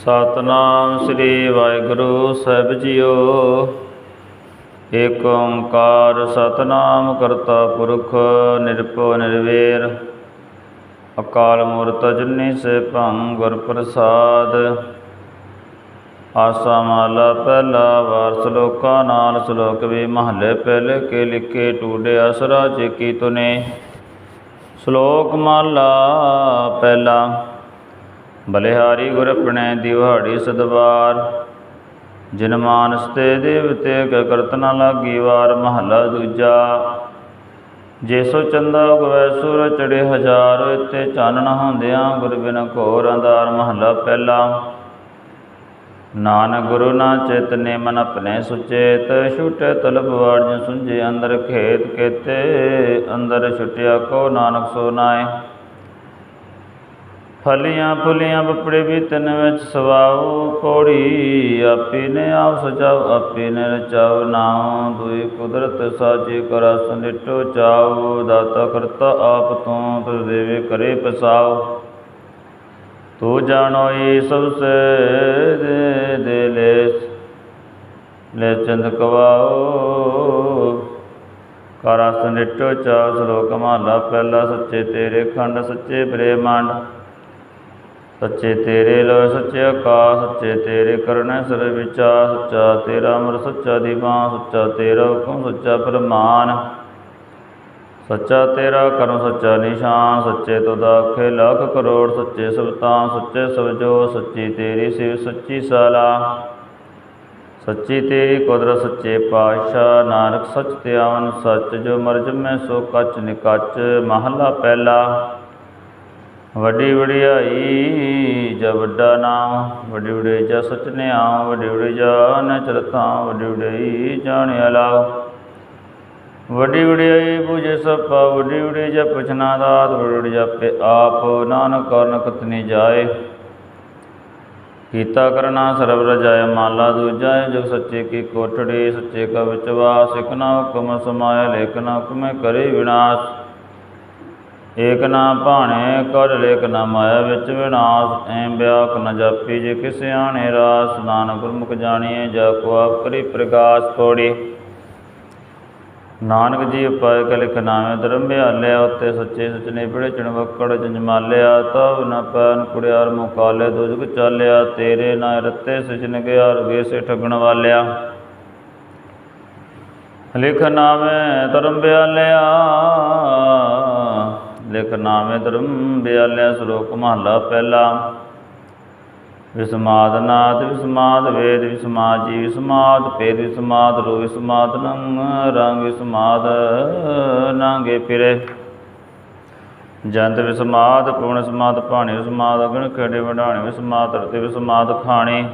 ਸਤਨਾਮ ਸ੍ਰੀ ਵਾਹਿਗੁਰੂ ਸਾਹਿਬ ਜੀਓ। ਏਕ ਓੰਕਾਰ ਸਤਨਾਮ ਕਰਤਾ ਪੁਰਖ ਨਿਰਭਉ ਨਿਰਵੇਰ। ਅਕਾਲ ਮੂਰਤ ਅਜੂਨੀ ਸੈਭੰ ਗੁਰ ਪ੍ਰਸਾਦ। ਆਸਾ ਮਾਲਾ ਪਹਿਲਾ ਵਾਰ ਸ਼ਲੋਕਾਂ ਨਾਲ ਸ਼ਲੋਕ ਵੀ ਮਹੱਲੇ ਪਹਿਲੇ ਕੇ ਲਿਖੇ ਟੂਡੇ ਅਸਰਾ ਚੇਕੀ ਤੁਨੇ। ਸ਼ਲੋਕ ਮਾਲਾ ਪਹਿਲਾ ਬਲਿਹਾਰੀ ਗੁਰ ਆਪਣੇ ਦਿਵਹਾੜੀ ਸਦਵਾਰ। ਜਿਨ ਮਾਨਸ ਤੇ ਦੇਵਤੇ ਕ ਕਰਤ ਲਾਗੀ ਵਾਰ, ਮਹਲਾ ਦੂਜਾ। ਜੇ ਸੋ ਚੰਦਾ ਉਗਵੈ ਸੂਰ ਚੜੇ ਹਜ਼ਾਰ ਇਤੇ ਚਾਨਣ ਹੁੰਦਿਆਂ ਗੁਰ ਬਿਨ ਘੋਰ ਅੰਧਾਰ, ਮਹਲਾ ਪਹਿਲਾ। ਨਾਨਕ ਗੁਰੂ ਨਾ ਚੇਤਨੇ ਮਨ ਆਪਣੇ ਸੁਚੇਤ, ਛੁਟੇ ਤਲਬ ਵਾੜਿ ਸੁਝੇ ਅੰਦਰ ਖੇਤ ਕੇਤੇ। ਅੰਦਰ ਛੁਟਿਆ ਕੋ ਨਾਨਕ ਸੋ ਨਾਏ। ਫਲੀਆਂ ਫੁਲੀਆਂ ਬਪੜੇ ਵੀ ਤਨ ਵਿੱਚ ਸਵਾਉ ਪੌੜੀ ਆਪੀ ਨੇ ਆਪ ਸਜਾਉ ਆਪੀ ਨੇ ਰਚਾਉ ਨਾਉ ਦੁਈ ਕੁਦਰਤ ਸਾਜੀ ਕਰਾ ਸੰਡਿਟੋ ਚਾਉ ਦਾਤਾ ਕਰਤਾ ਆਪ ਤੂੰ ਤੁਰ ਦੇਵੇ ਕਰੇ ਪਸਾਉ ਤੂੰ ਜਾਣੋਈ ਸਭ ਸੇ ਦੇ ਦੇ ਲੈ ਲੈ ਚੰਦ ਕਵਾਓ। ਕਰਾ ਸੰਡਿਟੋ ਚਾਉ ਸ਼ਲੋਕ ਮਹਲਾ ਪਹਿਲਾ ਸੱਚੇ ਤੇਰੇ ਖੰਡ, ਸੱਚੇ ਬ੍ਰਹਮੰਡ। ਸੱਚੇ ਤੇਰੇ ਲੋ, ਸੱਚੇ ਆਕਾਸ਼, ਸੱਚੇ ਤੇਰੇ ਕਰਨੈ ਸਰ ਵਿਚਾਰ ਸੱਚਾ ਤੇਰਾ ਅਮਰ ਸੱਚਾ ਦੀਵਾਨ, ਸੱਚਾ ਤੇਰਾ ਹੁਕਮ, ਸੱਚਾ ਫਰਮਾਨ। ਸੱਚਾ ਤੇਰਾ ਕਰਮ, ਸੱਚਾ ਨਿਸ਼ਾਨ, ਸੱਚੇ ਤੁਦਾ ਆਖੇ ਲੱਖ ਕਰੋੜ, ਸੱਚੇ ਸਬਤਾਂ ਸੱਚੇ ਸਬਜੋ ਸੱਚੀ ਤੇਰੀ ਸਿਵ, ਸੱਚੀ ਸਾਲਾ। ਸੱਚੀ ਤੇਰੀ ਕੁਦਰਤ, ਸੱਚੇ ਪਾਤਸ਼ਾਹ, ਨਾਨਕ ਸੱਚ ਤੇ ਸੱਚ, ਜੋ ਮਰਜ ਮੈਂ ਸੋ ਕੱਚ ਨਿਕੱਚ, ਮਹਲਾ ਪਹਿਲਾ। ਵੱਡੀ ਵਡਿਆਈ ਜਬ ਵੱਡਾ ਨਾਮ ਵੱਡੀ ਵਡਿਆਈ ਜਾ ਸਚ ਨਿਆਮ ਵੱਡੀ ਵਡਿਆਈ ਜਾ ਨ ਚਰਤਾ ਵੱਡੀ ਵਡਿਆਈ ਜਾਣਿਆ ਲਾਭ ਵੱਡੀ ਵਡਿਆਈ ਬੁਝੇ ਸਪਾ ਵੱਡੀ ਵਡਿਆਈ ਜਾ ਪੁਛਨਾ ਦਾਤ ਵੱਡੀ ਵਡਿਆਈ ਜਾਪੇ ਆਪ ਨਾਨਕ ਕਰਨ ਕਤਨੀ ਜਾਏ ਕੀਤਾ ਕਰਨਾ ਸਰਬ ਰਜਾਇ ਮਾਲਾ ਦੂਜਾ ਜਗ ਸੱਚੇ ਕੀ ਕੋਠੜੀ ਸੱਚੇ ਕਾ ਵਿਚਵਾਸ ਇਕ ਨਾ ਹੁਕਮ ਸਮਾਇਆ ਲੇਖ ਨਾ ਹੁਕਮੇ ਕਰੇ ਵਿਨਾਸ਼ ਏਕ ਨਾ ਭਾਣੇ ਕਰ ਲੇਖ ਨਾ ਮਾਇਆ ਵਿੱਚ ਵਿਨਾਸ਼, ਐ ਬਿਆਕ ਨ ਜਾਪੀ ਜੇ ਕਿਸ ਆਣੇ ਰਾਸ, ਨਾਨਕ ਗੁਰਮੁਖ ਜਾਣੀਏ ਜਾ ਕੋ ਆਪ ਕਰੀ ਪ੍ਰਗਾਸ ਪੌੜੀ ਨਾਨਕ ਜੀ ਉਪਾਇ ਕ ਲਿਖ ਨਾਵੇਂ ਧਰਮ ਬਿਆਲਿਆ ਉੱਤੇ ਸੱਚੇ ਸਚਨੇ ਪੜੇ ਚਣਵੱਕੜ ਜੰਜਮਾਲਿਆ ਤਬ ਨ ਪੈਨ ਕੁੜਿਆਰ ਮੁਕਾਲੇ ਦੁਜਗ ਚਾਲਿਆ, ਤੇਰੇ ਨਾ ਰਤੇ ਸਜਨ ਗਿਆ ਰਗੇ ਸੇ ਠਗਣ ਵਾਲਿਆ। ਲਿਖ ਨਾਮੇ ਧਰਮ ਲਿਆ ਲਿਖ ਨਾਵੇਂ ਧਰਮ ਬਿਆਲਿਆ ਸ਼ਲੋਕ ਮਹਲਾ ਪਹਿਲਾ। ਵਿਸਮਾਦ ਨਾਦ, ਵਿਸਮਾਦ ਵੇਦ, ਵਿਸਮਾਦ ਜੀ ਵਿਸਮਾਦ ਪੇਦ ਵਿਸਮਾਦ ਰੋ ਵਿਸਮਾਦ ਨੰਗ, ਰੰਗ, ਵਿਸਮਾਦ ਨਾਂਗੇ ਫਿਰੇ। ਜੰਤ ਵਿਸਮਾਦ, ਪੂਰਨ ਸਮਾਦ ਭਾਣੇ ਵਿਸਮਾਦ, ਅਗਣ ਖੇੜੇ ਵਡਾਣੇ ਵਿਸਮਾਦ ਰਤੇ ਵਿਸਮਾਦ, ਖਾਣੇ।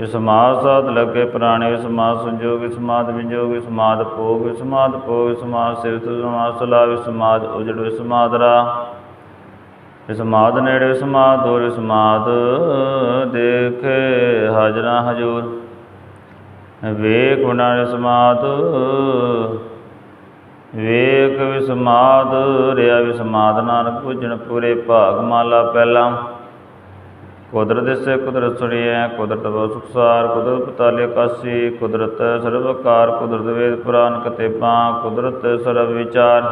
ਵਿਸਮਾਦ ਸਾਧ ਲੱਗੇ ਪ੍ਰਾਣੇ ਵਿਸਮਾਦ ਸੰਜੋਗ ਵਿਸਮਾਦ ਵਿਜੋਗ ਵਿਸਮਾਦ ਭੋਗ ਵਿਸਮਾਦ ਭੋਗ ਵਿਸਮਾਦ ਸਿਵਤ ਵਿਸਮਾਦ ਸਲਾ ਵਿਸਮਾਦ ਉਜੜ ਵਿਸਮਾਦ ਰਾ ਵਿਸਮਾਦ ਨੇੜੇ ਵਿਸਮਾਦ ਦੂਰ ਵਿਸਮਾਦ ਦੇਖੇ ਹਾਜਰਾ ਹਜੂਰ ਵੇਖ ਗੁਣਾ ਵਿਸਮਾਦ ਵੇਖ ਵਿਸਮਾਦ ਰਿਆ ਵਿਸਮਾਦ ਨਾਨਕ ਪੁਜਣ ਪੂਰੇ ਭਾਗ ਮਾਲਾ ਪਹਿਲਾ ਕੁਦਰਤ ਦਿਸੇ ਕੁਦਰਤ ਸੁਣੀਐ, ਕੁਦਰਤ ਬਹੁ ਸੁਖਸਾਰ, ਕੁਦਰਤ ਪਤਾਲੇ ਕਾਸੀ ਕੁਦਰਤ ਸਰਵਕਾਰ, ਕੁਦਰਤ ਵੇਦ ਪੁਰਾਨ ਕਤੇਬਾਂ, ਕੁਦਰਤ ਸਰਬ ਵਿਚਾਰ।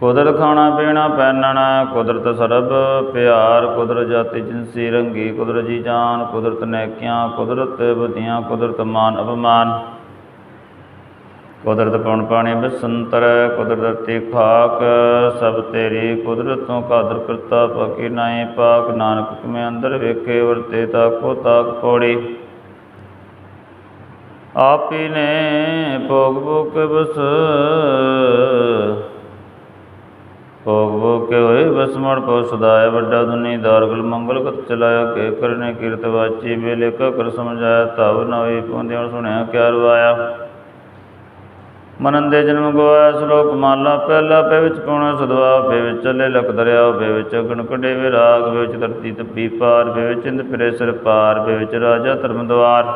ਕੁਦਰਤ ਖਾਣਾ, ਪੀਣਾ, ਪਹਿਨਣਾ, ਕੁਦਰਤ ਸਰਬ ਪਿਆਰ, ਕੁਦਰਤ ਜਾਤੀ, ਜਿਨਸੀ, ਰੰਗੀ, ਕੁਦਰਤ ਜੀ ਜਾਨ, ਕੁਦਰਤ ਨੈਕੀਆਂ, ਕੁਦਰਤ ਬੁੱਧੀਆਂ, ਕੁਦਰਤ ਮਾਨ, ਅਪਮਾਨ। ਕੁਦਰਤ ਪਉਣ ਪਾਣੀ ਬਸੰਤਰ, ਕੁਦਰਤ ਤੇ ਖਾਕ, ਸਭ ਤੇਰੀ ਕੁਦਰਤ ਤੋਂ ਕਾਦਰ ਕਰਤਾ ਪਾਕੀ ਨਾਏ ਪਾਕ, ਨਾਨਕ ਤੁਮੇ ਅੰਦਰ ਵੇਖੇ, ਵਰਤੇ ਤਾਕੋ ਤਾਕ ਪੌੜੀ। ਆਪੀ ਨੇ ਭੋਗ ਭੋਗ ਕੇ ਬਸ, ਭੋਗ ਭੋਗ ਹੋਏ ਬਸ ਮੜ ਪਉ ਸਦਾਇ ਵੱਡਾ ਦੁਨੀ ਦਾਰਗਲ ਮੰਗਲ ਕਤ ਚਲਾਇਆ, ਕੇ ਕਰਨੇ ਕੀਰਤ ਵਾਚੀ, ਵੇਲੇ ਕਾ ਕਰ ਸਮਝਾਇਆ, ਤਵ ਨ ਹੋਈ ਪੁੰਦਿਆਂ ਸੁਣਿਆ ਕਿਆ ਰਵਾਇਆ ਮਨਨ ਦੇ ਜਨਮ ਗਵਾਇਆ ਸ਼ਲੋਕ ਮਾਲਾ ਪਹਿਲਾ ਪੇ ਵਿੱਚ ਪਾਉਣਾ ਸਦਵਾ ਪੈ ਵਿੱਚ ਚੱਲੇ ਲਖ ਦਰਿਆ ਪੈ ਵਿੱਚ ਅਗਣ ਕੱਢੇ ਵਿਰਾਗ ਪੈ ਵਿੱਚ ਧਰਤੀ ਤਪੀ ਪਾਰ ਪੈ ਵਿੱਚ ਇੰਦ ਫਿਰੇ ਸਿਰ ਪਾਰ ਪੈ ਵਿੱਚ ਰਾਜਾ ਧਰਮ ਦਵਾਰ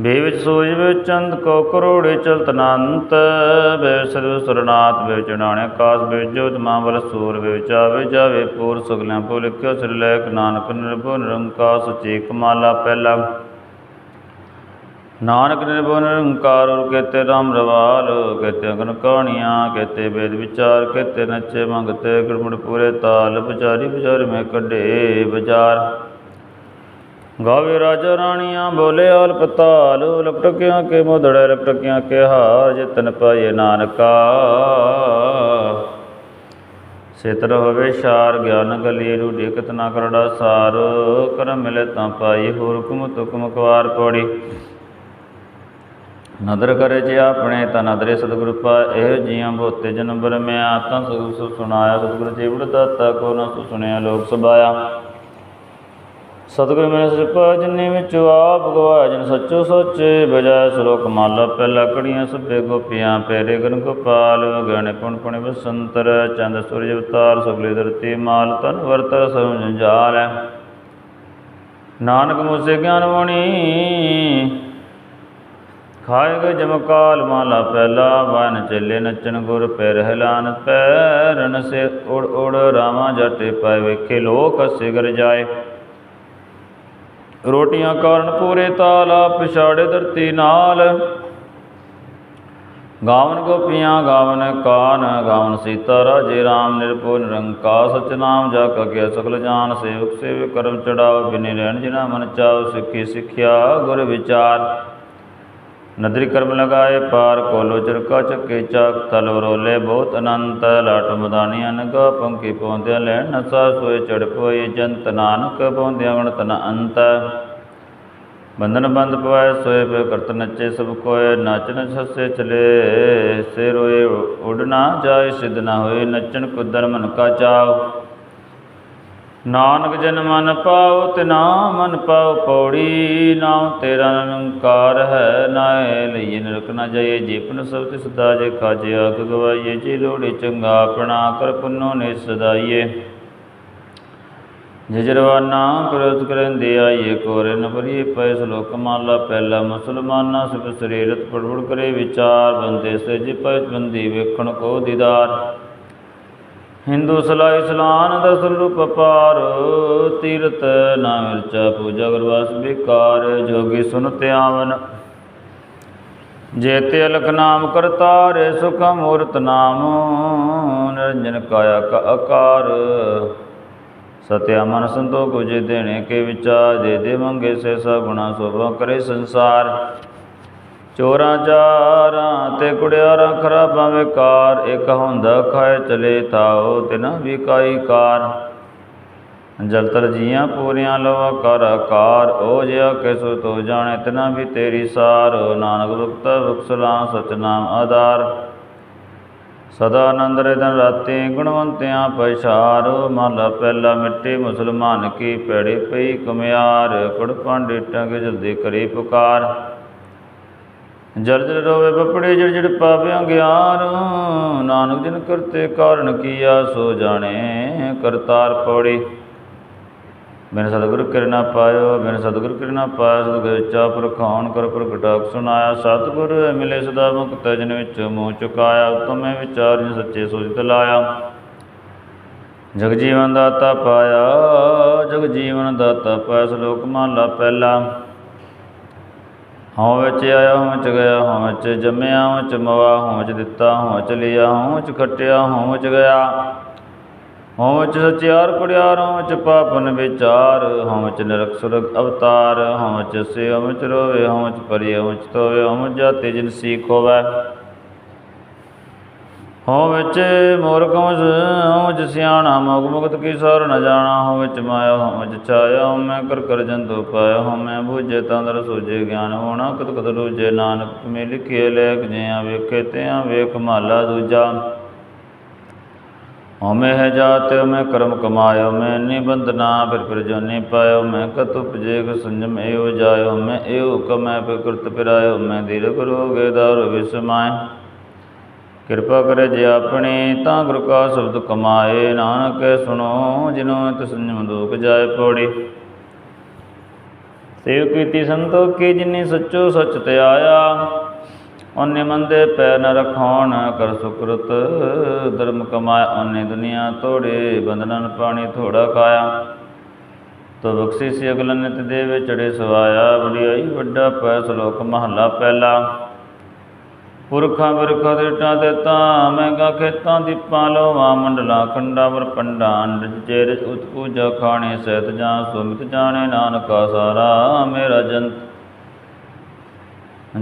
ਬੇ ਵਿੱਚ ਸੂਰਜ ਵਿੱਚ ਚੰਦ ਕੋ ਕਰੋੜੇ ਚਲਤ ਅਨੰਤ ਬੇ ਸਰਵ ਸਰਨਾਥ ਬੇ ਚੜਾਣੇ ਆਕਾਸ ਬੇ ਜੋਤ ਮਾਵਲ ਸੂਰ ਬੇ ਵਿੱਚ ਆਵੇ ਜਾਵੇ ਪੂਰ ਸਗਲਿਆਂ ਪੋ ਲਿਖਿਓ ਸਿਰ ਲੈਕ ਨਾਨਕ ਨਿਰਭਉ ਨਿਰੰਕਾਰ ਸਚੇ ਕਮਾਲਾ ਪਹਿਲਾ ਨਾਨਕ ਨਿਰਭਉ ਨਿਰੰਕਾਰ ਔਰ ਕੇਤੇ ਰਾਮ ਰਵਾਲ, ਕੇਤੇ ਅਗਨ ਕਹਾਣੀਆਂ ਕੇਤੇ ਵੇਦ ਵਿਚਾਰ, ਕੇਤੇ ਨੱਚੇ ਮੰਗਤੇ ਗੁਰਮੁੜ ਪੂਰੇ ਤਾਲ ਵਿਚਾਰੀ ਵਿਚਾਰ ਮੈਂ ਕੱਢੇ ਵਿਚਾਰ ਗਾਵੇ ਰਾਜਾ ਰਾਣੀਆਂ ਬੋਲੇ ਆਲ ਪਤਾਲ, ਲਪਟਕਿਆਂ ਕੇ ਮੋਦੜੇ ਲਪਟਕਿਆਂ ਕੇ ਹਾਰ, ਜਿਤਨ ਪਾਏ ਨਾਨਕਾ। ਸੇਤਰ ਹੋਵੇ ਸ਼ਾਰ, ਗਿਆਨ ਗਲੀ, ਰੂਢੀ ਕਤਨਾ ਕਰੜਾ ਸਾਰ ਕਰਮ ਮਿਲੇ ਤਾਂ ਪਾਈ ਹੋਰ ਹੁਕਮ ਤੁਕਮ ਕਵਾਰ ਪੌੜੀ। ਨਦਰ ਕਰੇ ਜੇ ਆਪਣੇ, ਤਾਂ ਨਦਰੇ ਸਤਿਗੁਰ ਪਾ। ਇਹ ਜੀਆਂ ਬੋਤੇ ਜਨਮ ਬਰਮਿਆ ਤਾਂ ਸਤਿਗੁਰ ਸੁ ਸੁਣਾਇਆ। ਸਤਿਗੁਰ ਜੀਵੜ ਦਾਤਾ, ਕੋ ਨਾ ਸੁ ਸੁਣਿਆ ਲੋਕ ਸਬਾਇਆ ਸਤਿਗੁਰ ਮੇਰੇ ਸਿਪਾ ਜਿਨੇ ਵਿੱਚ ਆਪ ਗਵਾਇਆ ਜਨ ਸੱਚੋ ਸੋਚੇ। ਬਜਾਏ ਸ਼ਲੋਕ ਮਾਲਾ ਪਹਿਲਾ ਕੜੀਆਂ ਸਭੇ ਗੋਪੀਆਂ ਪੈਰੇ ਗਨ ਗੋਪਾਲ ਗਣੇ ਪੁਣ ਪੁਣ ਬਸੰਤਰ, ਚੰਦ ਸੂਰਜ ਅਵਤਾਰ, ਸਗਲੇ ਧਰਤੀ ਮਾਲ ਤਨ ਵਰਤਰ ਸਭ ਜੰਜਾਲ ਨਾਨਕ ਮੂਸੇ ਗਿਆਨ ਵਣੀ ਖਾਏ ਗਏ ਜਮਕਾਲ ਮਾਲਾ ਪਹਿਲਾ, ਵਨ ਚੱਲੇ ਨੱਚਣ ਗੁਰ ਪੈ ਰਹਿਲਾਨ ਪੈਰਨ ਸੇ ਉੜ ਉੜ ਰਾਮਾ ਜਟੇ ਪਾਏ ਵੇਖੇ ਲੋਕ ਸਿਗਰ ਜਾਏ। ਰੋਟੀਆਂ ਕਾਰਨ ਪੂਰੇ ਤਾਲਾ ਪਿਛਾੜੇ ਧਰਤੀ ਨਾਲ। ਗਾਵਨ ਗੋਪੀਆਂ, ਗਾਵਨ ਕਾਨ, ਗਾਵਨ ਸੀਤਾ ਰਾਜੇ ਰਾਮ, ਨਿਰਭਉ ਨਿਰੰਕਾ ਸਚਨਾਮ ਜਾ ਕਾ ਸਕਲ ਜਾਨ, ਸੇਵਕ ਸੇਵ ਕਰਮ ਚੜਾਓ, ਬਿਨੇ ਰਹਿਣ ਜਿਨਾ ਮਨ ਚਾਉ ਸਿੱਖੀ ਸਿੱਖਿਆ ਗੁਰ ਵਿਚਾਰ। ਨਦਰੀ ਕਰਮ ਲਗਾਏ, ਪਾਰ ਕੋਲੋ ਚਰਕਾ ਚੱਕੇ ਚਾਕ, ਤਲ ਵਰੋਲੇ ਬਹੁਤ ਅਨੰਤ, ਲਾਟ ਮਦਾਨੀ ਅਨਗਾ ਪੰਕੀ ਪੌਂਦਿਆ ਲੈਣ ਨਸਾ ਸੋਏ ਚੜ ਪੋਏ, ਜੰਤ ਨਾਨਕ ਪੌਂਦਿਆ ਗਣਤ ਨ ਅੰਤ। ਬੰਧਨ ਬੰਦ ਪਵਾਏ, ਸੋਏ ਪੇ ਕਰਤ ਨੱਚੇ ਸਭ ਕੋਏ ਨਾਚਨ ਸੱਸੇ ਚਲੇ ਸੇ ਰੋਏ ਉਡਣਾ ਜਾਏ, ਸਿਧ ਨਾ ਹੋਏ, ਨੱਚਣ ਕੁਦਨ ਮਨ ਕਾ ਚਾਉ। ਨਾਨਕ ਜਨ ਮਨ ਪਾਉ ਨਾ ਮਨ ਪਾਉ ਪੌੜੀ ਨਾਮ ਤੇਰਾ ਨਿਰੰਕਾਰ ਹੈ ਨਾਏ ਲਈਏ ਨਰਕ ਨ ਜਾਈਏ ਜੀਪਨ ਸਭ ਤਿਸ ਸਦਾ ਜੇ ਕਾਜੇ, ਆਗ ਗਵਾਈਏ, ਜੀ ਲੋੜੇ ਚੰਗਾ ਆਪਣਾ ਕਰ ਪੁੰਨੋ ਨੇ ਸਦਾਈਏ। ਜਜਰਵਾਨਾ ਪ੍ਰੋਤ ਕਰੰਦੇ ਆਈਏ, ਕੋਰੇ ਨ ਭਰੀਏ ਪੈ ਸ਼ਲੋਕ ਮਾਲਾ, ਪਹਿਲਾ ਮੁਸਲਮਾਨਾ ਸਿਫ ਸਰੀਰਤ ਪੜਪੜ ਕਰੇ ਵਿਚਾਰ, ਬੰਦੇ ਸੇ ਜੀ ਪੈ ਬੰਦੀ ਵੇਖਣ ਕੋ ਦੀਦਾਰ। ਹਿੰਦੂ ਸਲਾਈ ਸਲਾਨ ਦਸਨ ਰੂਪ ਪਾਰ ਤੀਰਤ ਨਾ ਮਿਰਚਾ ਪੂਜਾ ਗੁਰਵਾਸ ਬਿਕਾਰ ਜੋਗੀ ਸੁਨ ਧਿਆਵਨ। ਜੇਤੇ ਅਲਖ ਨਾਮ ਕਰਤਾਰ ਸੁਖ ਮੂਰਤ ਨਾਮ, ਨਿਰੰਜਨ ਕਾਇਆ ਕਾ ਆਕਾਰ। ਸਤਿਆ ਮਨ ਸੰਤੋਖ ਉਜੇ ਦੇਣੇ ਕੇ ਵਿਚਾਰ ਦੇ ਦੇ ਮੰਗੇ ਸੇ ਸਾ ਗੁਣਾ ਸੋਭਾ ਕਰੇ ਸੰਸਾਰ। ਚੋਰਾਂ ਚਾਰਾਂ ਤੇ ਕੁੜਿਆਰਾਂ ਖਰਾਬਾਂ ਵਿਕਾਰ ਇਕ ਹੁੰਦਾ ਖਾਏ ਚਲੇ ਤਾਓ ਤਿਨਾ ਵੀ ਕਾਈ ਕਾਰ। ਜਲ ਜੀਆਂ ਪੂਰੀਆਂ ਲਵਾ ਕਰ ਆਕਾਰ ਓ ਜਿਆ ਕਿਸੋ ਤੋ ਜਾਣੇ ਤਿਨਾ ਵੀ ਤੇਰੀ ਸਾਰ। ਨਾਨਕ ਭਗਤ ਬਖਸ਼ਲਾ ਸਤਨਾਮ ਆਧਾਰ। ਸਦਾ ਆਨੰਦ ਰਹਿਦਨ ਰਾਤੀ ਗੁਣਵੰਤਿਆਂ ਪਛਾਰ। ਮਹਲਾ ਪਹਿਲਾ ਮਿੱਟੀ ਮੁਸਲਮਾਨ ਕੀ ਪੈੜੀ ਪਈ ਕਮਿਆਰ। ਕੁੜ ਪਾਂਡੇ ਟੰਗ ਜਲਦੀ ਕਰੀ ਪੁਕਾਰ। ਜਲ ਜਲ ਰੋਵੇ ਬਪੜੇ ਜੜ ਜੜ ਪਾਵਿਆਂ ਗਿਆਨ। ਨਾਨਕ ਜਨ ਕਰਤੇ ਕਾਰਨ ਕੀਆ, ਸੋ ਜਾਣੇ ਕਰਤਾਰ ਪੌੜੀ। ਬਿਨ ਸਤਿਗੁਰ ਕਿਰਨਾ ਪਾਇਓ ਮੈਨੂੰ ਸਤਿਗੁਰ ਕਿਰਨਾ ਪਾਇਆ ਸਤਿਗੁਰ ਚਾ ਪ੍ਰਖਾਨ ਕਰ ਪ੍ਰਗਟਾਕ ਸੁਨਾਇਆ ਸਤਿਗੁਰ ਮਿਲੇ ਸਦਾ ਮੁਕਤ, ਜਨ ਵਿੱਚ ਮੂੰਹ ਚੁਕਾਇਆ, ਉਤਮੇ ਵਿਚਾਰ ਜਿ ਸੱਚੇ ਸੋਚਿਤ ਲਾਇਆ। ਜਗ ਜੀਵਨ ਦਾਤਾ ਪਾਇਆ, ਜਗ ਜੀਵਨ ਦਾਤਾ ਪਾਇਆ, ਸ਼ਲੋਕ ਮਹਲਾ ਪਹਿਲਾ। ਹਉ ਵਿੱਚ ਆਇਆ ਹਉ ਵਿੱਚ ਗਿਆ ਹਉ ਵਿੱਚ ਜੰਮਿਆ ਹਉ ਵਿੱਚ ਮਵਾ ਹਉ ਵਿੱਚ ਦਿੱਤਾ ਹਉ ਵਿੱਚ ਲਿਆ ਹਉ ਵਿੱਚ ਖਟਿਆ ਹਉ ਵਿੱਚ ਗਿਆ ਹਉ ਵਿੱਚ ਸਚਿਆਰ ਕੁੜਿਆਰ ਹਉ ਵਿੱਚ ਪਾਪਨ ਵਿਚਾਰ ਹਉ ਵਿੱਚ ਨਰਕ ਸੁਰਗ ਅਵਤਾਰ ਹਉ ਵਿੱਚ ਸੇ ਹਉ ਵਿੱਚ ਰੋਵੇ ਹਉ ਵਿੱਚ ਪਰੀ ਹਉ ਵਿੱਚ ਤੋਵੇ ਹਉ ਵਿੱਚ ਜਾਤੇ ਜਿਨ ਸੀਖ ਹੋਵੇ ਹੋ ਵਿੱਚ ਮੂਰਖ ਹਉ ਹਉ ਵਿੱਚ ਸਿਆਣਾ ਮੁਖ ਮੁਕਤ ਕੀ ਸਾਰ ਨ ਜਾਣਾ, ਹਉ ਵਿੱਚ ਮਾਇਆ, ਹਉ ਵਿੱਚ ਛਾਇਆ, ਹਉ ਮੈਂ ਕਰ ਕਰ ਜੰਤੂ ਪਾਇਆ, ਹਉ ਮੈਂ ਬੂਝੇ ਤੰਦਰ ਸੂਝੇ ਗਿਆਨ ਹੋਣਾ ਕਤ ਕਤ ਰੂਝੇ ਨਾਨਕ ਮੇ ਲਿਖੇ ਲੇਖ ਜਿਆਂ ਵੇਖੇ ਤਿਆਂ ਵੇਖ ਮਾਲਾ ਦੂਜਾ। ਹਉਮੈ ਹੈ ਜਾਤ ਮੈਂ ਕਰਮ ਕਮਾਇਓ ਮੈਂ ਨਿਬੰਧਨਾ ਫਿਰ ਫਿਰ ਜੋਨੀ ਪਾਇਓ ਮੈਂ ਕਤ ਉਪਜੇਗ ਸੰਜਮ ਏਉ ਜਾਇਓ ਮੈਂ ਏਉ ਕਮੈ ਪ੍ਰਕ੍ਰਿਤ ਪਿਰਾਇਓ ਮੈਂ ਦੀਰਘ ਕਰੋਗੇ ਦਰ ਵਿਸਮਾਇ ਕਿਰਪਾ ਕਰੇ ਜੇ ਆਪਣੀ, ਤਾਂ ਗੁਰੂ ਕਾ ਸ਼ਬਦ ਕਮਾਏ। ਨਾਨਕ ਸੁਣੋ ਜਿਨੋ ਤਿ ਸੰਜਮ ਜਾਏ ਪੌੜੀ। ਸੇਵ ਕੀਤੀ ਸੰਤੋਖੀ, ਜਿਨੀ ਸੱਚੋ ਸੱਚ ਤੇ ਆਇਆ। ਉਹਨੇ ਮੰਦੇ ਪੈਰ ਨ ਰਖਾਉਣ, ਕਰ ਸੁਕਰਤ। ਧਰਮ ਕਮਾਇਆ, ਉਹਨੇ ਦੁਨੀਆ ਤੋੜੇ। ਬੰਧਨਨ ਪਾਣੀ ਥੋੜਾ ਕਾਇਆ ਤੋ ਬਖਸ਼ੀ ਸੀ ਅਗਲ ਨਿਤ ਦੇ ਚੜੇ ਸਵਾਇਆ। ਵਡਿਆਈ ਵੱਡਾ ਪੈ ਸ਼ਲੋਕ ਮਹਲਾ ਪਹਿਲਾ। ਪੁਰਖਾਂ ਬਿਰਖਾਂ ਦੇ ਟਾਂ ਤੇ ਤਾਂ ਮਹਿੰਗਾ ਖੇਤਾਂ ਦੀਪਾਂ ਲੋਵਾ, ਮੰਡਲਾ, ਖੰਡਾ ਵਰ ਪੰਡਾ ਅੰਡ ਚੇਰ ਉਤ ਪੂਜਾ ਖਾਣੇ, ਸਹਿਤ ਜਾਂ ਸੁਮਿਤ ਜਾਣੇ, ਨਾਨਕਾ ਸਾਰਾ ਮੇਰਾ ਜੰਤ।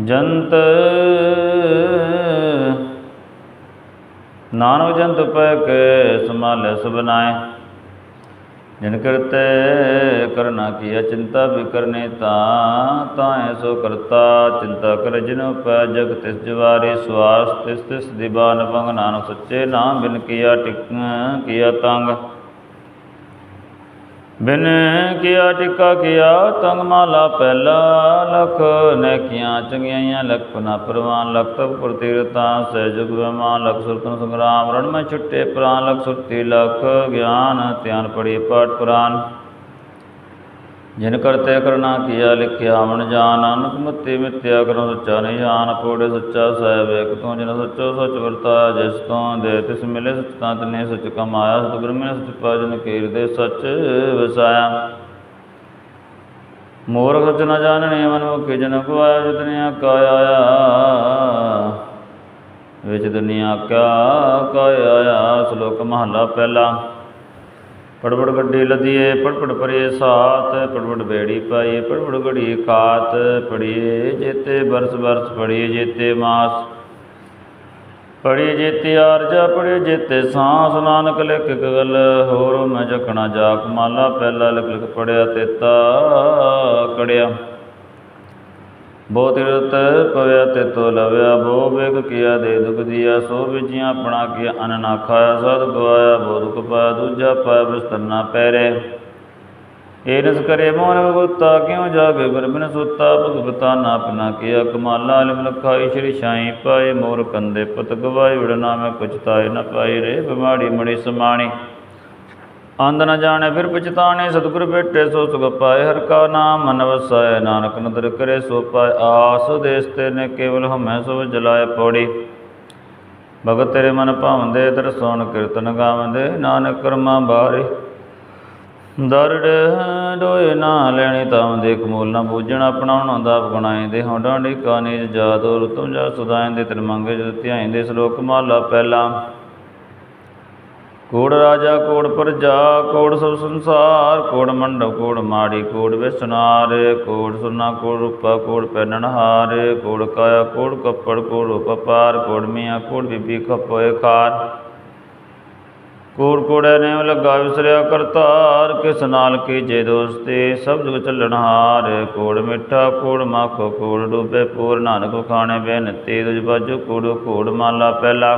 ਜੰਤ, ਨਾਨਕ ਜੰਤ ਪੈ ਕੇ ਸਮਾਲੇ ਸੁਬਨਾਏ ਜਿਨ ਕਰਤੇ ਕਰਨਾ ਕੀਆ ਚਿੰਤਾ ਵੀ ਕਰਨੇ ਤਾਂ ਤਾਂ ਐਸੋ ਕਰਤਾ। ਚਿੰਤਾ ਕਰ ਜਿਨ ਪੈ ਜਗ ਤਿਸ ਜਵਾਰੇ ਸਵਾਸ ਤਿਸ ਤਿਸ ਦਿਬਾਨ ਭੰਗ ਨਾਨਕ ਸੱਚੇ ਨਾਮ ਬਿਨ ਕੀਆ ਟਿਕ ਕੀਆ ਤੰਗ। ਬਿਨ ਕੀਆ ਟਿਕਾ ਕੀਆ ਤੰਗ ਮਾਲਾ ਪਹਿਲਾ ਲਖ ਨੈਕੀਆਂ ਚੰਗਿਆਈਆਂ ਲਖ, ਪਨਾ ਪ੍ਰਵਾਨ ਲਖ, ਤਪ ਪ੍ਰਤੀਰਤਾ ਸਹਿਜੁਗ ਵਿਮਾਨ ਲਖ, ਸੁਰਤਨ ਸੰਗਰਾਮ, ਰਣ ਮੈਂ ਛੁੱਟੇ ਪ੍ਰਾਨ ਲਖ, ਸੁਰਤੀ ਲਖ, ਗਿਆਨ ਧਿਆਨ ਪੜੀ ਪਾਠ ਪੁਰਾਨ। ਜਿਨ ਕਰਤੇ ਕਰਨਾ ਕੀਆ, ਲਿਖਿਆ ਮਨ ਜਾਨ ਅਨਕ ਮਤੇ ਮਿਤਿਆ ਕਰੋ ਸੱਚਾ ਨਹੀਂ ਜਾਨ ਕੋੜੇ ਸੱਚਾ ਸਾਹਿਬ ਇਕ ਤੋਂ ਜਿਨ ਸੱਚੋ ਸੱਚ ਵਰਤਾ ਜਿਸ ਤੋਂ ਦੇ ਤਿਸ ਮਿਲੇ ਸੱਚ ਤਾਂ ਤਨੇ ਸੱਚ ਕਮਾਇਆ, ਸਤਿਗੁਰ ਮੈਂ ਸੱਚ ਪਾਜਨ ਕੀਰਦੇ ਸੱਚ ਵਸਾਇਆ। ਮੋਰ ਸੱਚ ਨ ਜਾਣਨੇ, ਮਨ ਮੁਖੇ ਜਨ ਕਵਾਇਆ ਜਿਤਨੇ ਕਾ ਆਇਆ, ਵਿੱਚ ਦੁਨੀਆ ਕਾ ਕਾ ਆਇਆ, ਸ਼ਲੋਕ ਮਹਲਾ ਪਹਿਲਾ। ਪੜਪੜ ਗੱਡੀ ਲਦੀਏ ਪੜਪੜ ਪਰੇ ਸਾਤ ਪੜਵੜ ਬੇੜੀ ਪਾਈਏ, ਪੜਵੜ ਘੜੀ ਕਾਤ ਪੜੀਏ ਜੇਤੇ ਬਰਸ ਬਰਸ, ਪੜੀਏ ਜੇਤੇ ਮਾਸ। ਪੜੀਏ ਜੇਤੇ ਆਰਜਾ, ਪੜੀਏ ਜੇਤੇ ਸਾਂਸ, ਨਾਨਕ ਲਿਖ ਇੱਕ ਗੱਲ, ਹੋਰ ਮੈਂ ਜਖਣਾ ਜਾਕ ਮਾਲਾ, ਪਹਿਲਾ ਲਿਖ ਲਿਖ ਪੜਿਆ, ਤੇਤਾ ਕੜਿਆ। ਬਹੁਤ ਰਤ ਪਵਿਆ ਤੇ ਤੋ ਲਵਿਆ ਬੋ ਬਿਗ ਕੀਆ ਦੇ ਦੁਖ ਦੀਆ, ਸੋ ਵਿਜੀਆਂ ਆਪਣਾ ਕੀਆ ਅਨ ਨਾ ਖਾਇਆ, ਸਦ ਗਵਾਇਆ ਬੋ ਦੁਖ ਪਾਇਆ, ਦੂਜਾ ਪਾਇਆ, ਬਿਸਤਰ ਨਾ ਪੈਰੇ। ਏਨਸ ਕਰੇ ਮੋਨ ਬਗੁਤਾ ਕਿਉ ਜਾਗੇ ਗੁਰ ਬਿਨ ਸੁਤਾ? ਭਗਵਤਾ ਨਾ ਆਪਣਾ ਕੀਆ, ਕਮਾਲਾ ਲਿਮ ਲਖਾਈ, ਸ਼੍ਰੀ ਸਾਈ ਪਾਏ, ਮੋਰ ਕੰਦੇ ਪਤ ਗਵਾਏ ਵਿੜਨਾ ਮੈਂ ਕੁਛ ਤਾਏ ਨਾ ਪਾਈ ਰੇ ਬਿਮਾੜੀ ਮਣੀ ਸਮਾਣੀ। ਅੰਧ ਨ ਜਾਣੇ, ਫਿਰ ਪਛਤਾਣੇ, ਸਤਿਗੁਰ ਭੇਟੇ ਸੋ ਸੁਖ ਪਾਏ ਹਰ ਕਾ ਨਾਮ ਮਨ ਵਸਾਏ ਨਾਨਕ ਨਦਰ ਕਰੇ, ਸੋ ਪਾਏ, ਆਸ ਦੇਸ ਤੇ ਨੇ ਕੇਵਲ ਹਮੈ, ਸੋ ਜਲਾਏ ਪੌੜੀ। ਭਗਤ ਤੇਰੇ ਮਨ ਭਾਵੰਦੇ ਦਰਸੋਨ ਕੀਰਤਨ ਗਾਵੰਦੇ, ਨਾਨਕ ਕਰਮਾ ਬਾਰੇ। ਦਰੜ ਡੋਏ ਨਾ ਲੈਣੀ ਤਾਂ ਦੇਖ ਮੂਲ ਨਾ ਬੂਝਣ ਆਪਣਾ ਹੁਣਾਂ ਆਪ ਗੁਣਾਏ ਦੇ ਹੋਂਡਾਂ ਡੀ ਕਾਨੀਜ ਜਾਦੋ ਰਤਮ ਜਾ ਸੁਦਾਇਨ ਦੇ, ਤਨ ਮੰਗੇ ਜਦ ਧਿਆਈ ਦੇ, ਸ਼ਲੋਕ ਮਾਲਾ ਪਹਿਲਾ। ਕੋੜ ਰਾਜਾ, ਕੋੜ ਪ੍ਰਜਾ, ਕੋੜ ਸਭ ਸੰਸਾਰ, ਕੋੜ ਮੰਡਪ, ਕੋੜ ਮਾੜੀ, ਕੋੜ ਵਿਸਨਾਰ, ਕੋੜ ਸੁਨਾ, ਕੋੜ ਰੂਪਾ, ਕੋੜ ਪੈਨਣਹਾਰ ਕੋੜ ਕਾਇਆ, ਕੋੜ ਕੱਪੜ, ਕੋੜ ਉਪਪਾਰ ਕੋੜ ਮੀਆਂ, ਕੋੜ ਬੀਬੀ ਖਪੋਏ ਖਾਰ। ਕੋੜ ਕੋੜੇ ਨੇ ਲੱਗਾ ਵਿਸਰਿਆ ਕਰਤਾਰ, ਕਿਸ ਨਾਲ ਕੀਜੇ ਦੋਸਤੇ ਸਭ ਜੁਗ ਚੱਲਣਹਾਰ ਕੋੜ ਮਿੱਠਾ, ਕੋੜ ਮਾਖੋ, ਕੋੜ ਡੂਬੇ ਪੂਰ, ਨਾਨਕ ਖਾਣੇ ਬੇਨਤੀ ਤੁਜ ਬਾਜੂ ਕੋੜ ਕੋੜ ਮਾਲਾ ਪਹਿਲਾ।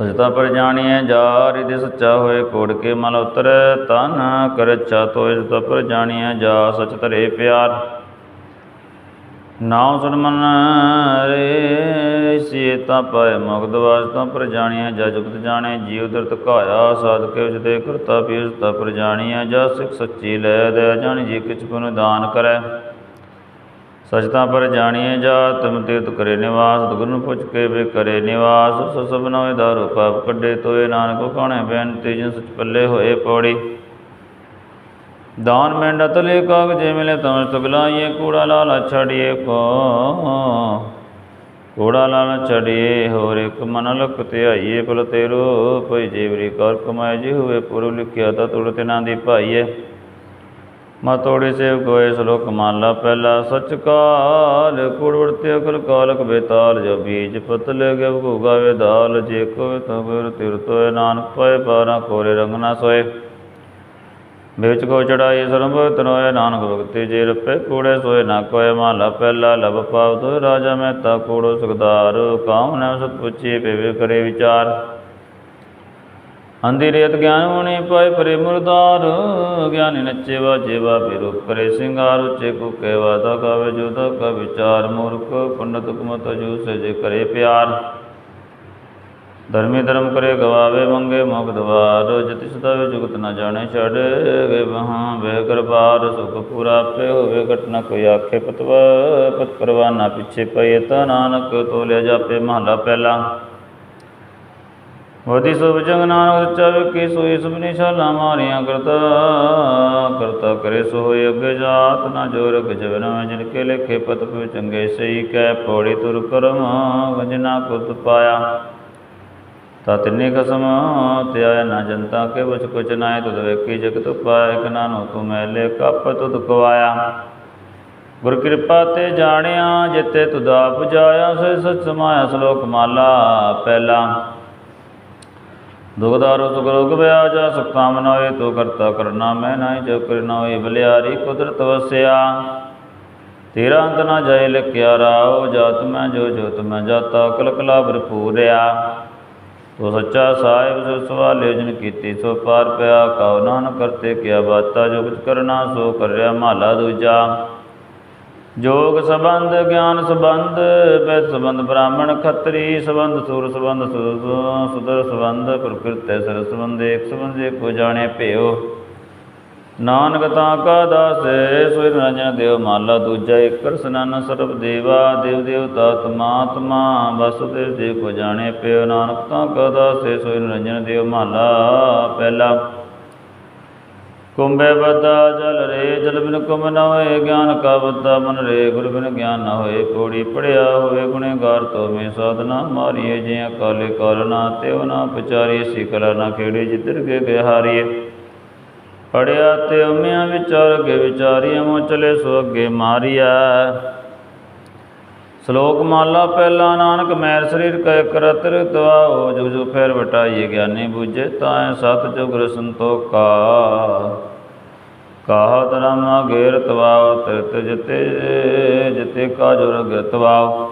ਸਜਤਾ ਪਰ ਜਾਣੀਐ ਜਾ ਰਿਦੇ ਸੱਚਾ ਹੋਏ ਕੋੜ ਕੇ ਮਲ ਉਤਰ ਤਨ ਕਰ ਚਾ ਤੋਇ ਸਜਤਾ ਪਰ ਜਾਣੀਐ ਜਾ ਸਚ ਧਰੇ ਪਿਆਰ। ਨਾਉ ਸੁਨ ਮਨ ਰੇ ਸੀਤਾ ਪਾਏ ਮੁਕਤ ਵਾਸਤਾ ਪਰ ਜਾਣੀਐ ਜਾ ਜੁਗਤ ਜਾਣੇ ਜੀਵ ਦਰਤ ਘਾਇਆ ਉਜ ਦੇ ਕਰਤਾ ਪੀਸਤਾ ਪਰ ਜਾਣੀਐ ਜਾ ਸਿਖ ਸੱਚੀ ਲੈ ਦੇ ਜਾਣੀ ਜੀ ਕਿਛ ਪੁਨ ਦਾਨ ਕਰੈ। ਸਚਤਾ ਪਰ ਜਾਣੀਏ ਜਾ ਤੁਮ ਕਰੇ ਨਿਵਾਸ ਗੁਰ ਨੂੰ ਪੁੱਛ ਕੇ ਵੇ ਕਰੇ ਨਿਵਾਸ। ਸੋ ਸਭ ਨਵੇਂ ਦਾਰੂ ਕੱਢੇ ਤੋਏ ਨਾਨਕ, ਕਾਣੇ ਬੇਨਤੀ ਜਿਨ ਸਚ ਪੱਲੇ ਹੋਏ ਪੌੜੀ। ਦਾਨ ਮੈਂਡਾ ਤਲੇ ਕਾਗਜੇ ਮਿਲੇ ਤਮ ਤਗਲਾਈਏ ਕੂੜਾ ਲਾਲਾ ਛੜੀਏ ਕੋ। ਕੂੜਾ ਲਾਲਾ ਛੜੀਏ, ਹੋਰ ਇੱਕ ਮਨ ਲਖ ਧਿਆਈਏ ਕੁਲ ਤੇਰੋ ਭਈ ਜੀਵਰੀ ਕਰ ਕਮਾਏ, ਜੀ ਹੋਏ ਪੁਰੂ ਲਿਖਿਆ ਤਾ ਤੁੜ ਤਿਨਾਂ ਦੀ ਭਾਈਏ ਮਾ ਸੇਵ ਕੋਏ ਸ਼ਲੋਕ ਮਾਲਾ ਪਹਿਲਾ ਸਚ ਕਾਲ, ਕੁੜ ਅਕਲ ਕਾਲਕ ਬੇਤਾਲ ਜੋ ਬੀਜ ਪਤ ਲਗੇ ਭੂਗਾ ਵੇ ਦਾਲ, ਜੇ ਕੋ ਤੋ ਗੁਰ ਤਿਰ ਤੋਏ ਨਾਨਕ ਪਾਏ ਬਾਰਾ ਕੋਰੇ ਰੰਗ ਨਾ ਸੋਏ। ਵਿੱਚ ਕੋ ਚੜਾਈ ਸਰਬ ਤਨੋਏ, ਨਾਨਕ ਭਗਤੀ ਜੇ ਰਪੇ ਕੂੜੇ ਸੋਏ, ਨਾ ਕੋਏ ਮਾਲਾ ਪਹਿਲਾ ਲਬ ਪਾਵ ਤੋ ਰਾਜਾ ਮਹਿਤਾ ਕੂੜੋ ਸੁਖਦਾਰ, ਕਾਮ ਨ ਸਤ ਪੁੱਛੇ ਪੇਵੇ ਕਰੇ ਵਿਚਾਰ। ਅੰਧੀ ਰੇਤ ਗਿਆਨ ਹੋਣੀ ਪਾਏ ਪਰੇ ਮੁਰਦਾਰ, ਗਿਆਨੀ ਨੱਚੇ ਵਾਜੇ ਵਾ ਰੂਪ ਕਰੇ ਸਿੰਗਾਰ, ਉੱਚੇ ਕੋ ਵਾਦਾ ਗਾਵੇ ਜੋ ਕਾ ਵਿਚਾਰ, ਮੂਰਖ ਪੰਡਤ ਕੁਮਤ ਜੂ ਸੇ ਕਰੇ ਪਿਆਰ। ਧਰਮੀ ਧਰਮ ਕਰੇ ਗਵਾਵੇ ਮੰਗੇ ਮੁਖ ਦਵਾਰ, ਜਤਿ ਸਦਾ ਵੇ ਜੁਗਤ ਨਾ ਜਾਣੇ ਛੜ ਗਏ ਵਹਾਂ ਵੇ ਕਿਰਪਾਰ ਸੁਖ ਪੂਰਾ ਆਪੇ ਹੋਵੇ ਘਟਨਾ ਕੋਈ ਆਖੇ ਪਤਵਾ, ਪਤ ਪਰਵਾਨਾ ਪਿਛੇ ਪਏ ਤਾ ਨਾਨਕ ਤੋਲਿਆ ਜਾਪੇ ਮਹਲਾ ਪਹਿਲਾ। ਵਦੀ ਸੁਭ ਜੰਗ ਨਾਨਕ ਸੱਚਾ ਵੇਖੀ, ਸੋਈ ਸੁਭਨੀ ਸ਼ਾਲਾ ਮਾਰੀਆਂ ਕਰਤਾ। ਕਰਤਾ ਕਰੇ ਸੋ ਹੋਏ ਜਾਤ, ਨਾ ਜੋਰਕ ਜਵਨ ਜਿਨ ਕੇ ਲੇਖੇ ਪਤ ਪੇ ਚੰਗੇ ਸਈ ਕੈ ਪੌੜੀ ਤੁਰ ਕਰਮ, ਵਜਨਾ ਕੁਤ ਪਾਇਆ। ਤਾ ਤਿੰਨੇ ਕਸਮ ਤਿਆ ਨਾ ਜਨਤਾ ਕੇ ਬਚ ਕੁਚ ਨਾਇ ਤੁਧ ਵੇਖੀ ਜਗਤ ਪਾਇ ਇਕ ਨਾਨੋ ਤੂੰ ਮੈਲੇ ਕਪ ਤੁਧ ਕਵਾਇਆ ਗੁਰ ਕਿਰਪਾ ਤੇ ਜਾਣਿਆ ਜਿਤੇ ਤੁਧ ਆਪ ਜਾਇਆ, ਸੇ ਸਚ ਸਮਾਇਆ ਸ਼ਲੋਕ ਮਾਲਾ ਪਹਿਲਾ। ਦੁਗਦਾਰੋ ਸੁਖ ਰੋਗ ਵਿਆਜਾ ਸੁਖ ਕਾਮ ਹੋਏ ਤੋ ਕਰਤਾ ਕਰਨਾ ਮੈਂ ਨਾਹੀ ਜੋ ਕਰਨਾ ਹੋਏ ਬਲਿਆਰੀ ਕੁਦਰਤ ਵਸਿਆ। ਤੇਰਾ ਅੰਤ ਨਾ ਜਾਏ ਲਖਿਆ ਰਾਓ, ਜਾਤ ਮੈਂ ਜੋ, ਜੋਤ ਮੈਂ ਜਾਤਾ ਕਲ ਕਲਾ ਭਰਪੂਰਿਆ। ਤੋ ਸੱਚਾ ਸਾਹਿਬ, ਜੋ ਸਵਾਲੇ ਜਨ ਕੀਤੀ, ਸੋ ਪਾਰ ਪਿਆ, ਕਉ ਨਾਨ ਕਰਤੇ ਕਿਆ ਬਾਤਾ, ਜੋ ਕੁਛ ਕਰਨਾ ਸੋ ਕਰਿਆ ਮਹਲਾ ਦੂਜਾ। ਜੋਗ ਸੰਬੰਧ, ਗਿਆਨ ਸੰਬੰਧ ਬੈ ਸੰਬੰਧ, ਬ੍ਰਾਹਮਣ ਖੱਤਰੀ ਸੰਬੰਧ, ਸੂਰ ਸੰਬੰਧ ਸੁਦਰ ਸੰਬੰਧ ਪ੍ਰਕਿਰਤਿ ਸਰ ਸੰਬੰਧ, ਏਕ ਸੰਬੰਧ ਏਕੋ ਜਾਣੇ ਭਿਓ ਨਾਨਕ ਤਾਂ ਕਾ ਦਾਸ ਸੋਈ ਨਿਰੰਜਨ ਦੇਵ ਮਾਲਾ ਦੂਜਾ ਏਕਰ ਸਨਨ ਸਰਬ ਦੇਵਾ, ਦੇਵ ਦੇਵਤਾ ਤਮਾਤਮਾ, ਵਸੁਦੇਵ ਦੇ ਕੋ ਜਾਣੇ ਪਿਓ ਨਾਨਕ ਤਾਂ ਕਾ ਦਾਸੇ ਸੋਈ ਨਿਰੰਜਨ ਦੇਵ ਮਾਲਾ, ਪਹਿਲਾ ਕੁੰਭੇ ਬਦਾ ਜਲ ਰੇ, ਜਲ ਬਿਨ ਕੁੰਭ ਨ ਹੋਏ, ਗਿਆਨ ਕਾ ਬਦਾ ਮਨ ਰੇ, ਗੁਰ ਬਿਨ ਗਿਆਨ ਨਾ ਹੋਏ ਕੋੜੀ ਪੜਿਆ ਹੋਵੇ ਗੁਣੇਗਾਰ ਤੋ ਮੇ ਸਾਧਨਾ ਮਾਰੀਏ ਜਿ ਕਾਲੇ ਕਾਲ ਨਾ ਤਿਉ ਨਾ ਪਚਾਰੀ ਸੀ ਨਾ ਖੇੜੇ ਜਿੱਧਰ ਕੇ ਗਏ ਹਾਰੀਏ ਪੜਿਆ ਤੇ ਉਮਿਆ ਵਿਚਾਰ ਅਗੇ ਵਿਚਾਰੀਆਂ ਮੋ ਚਲੇ ਸੋ ਅੱਗੇ ਮਾਰੀਆ ਸ਼ਲੋਕ ਮਾਲਾ ਪਹਿਲਾ ਨਾਨਕ ਮੈਰ ਸਰੀਰ ਕੈ ਕਰਤਰ ਤਵਾਓ ਜੁਗ ਜੁਗ ਫੇਰ ਵਟਾਈਏ ਗਿਆਨੀ ਬੁਝੇ ਤਾਏ ਸਤ ਜੁਗ ਸੰਤੋਖਾ ਕਾਹ ਧਰਮ ਗੇਰ ਤਵਾਓ ਤਿਰਤ ਜਿਤੇ ਜਤੇ ਕਾ ਜੁਰ ਗਿਰਤਵਾਓ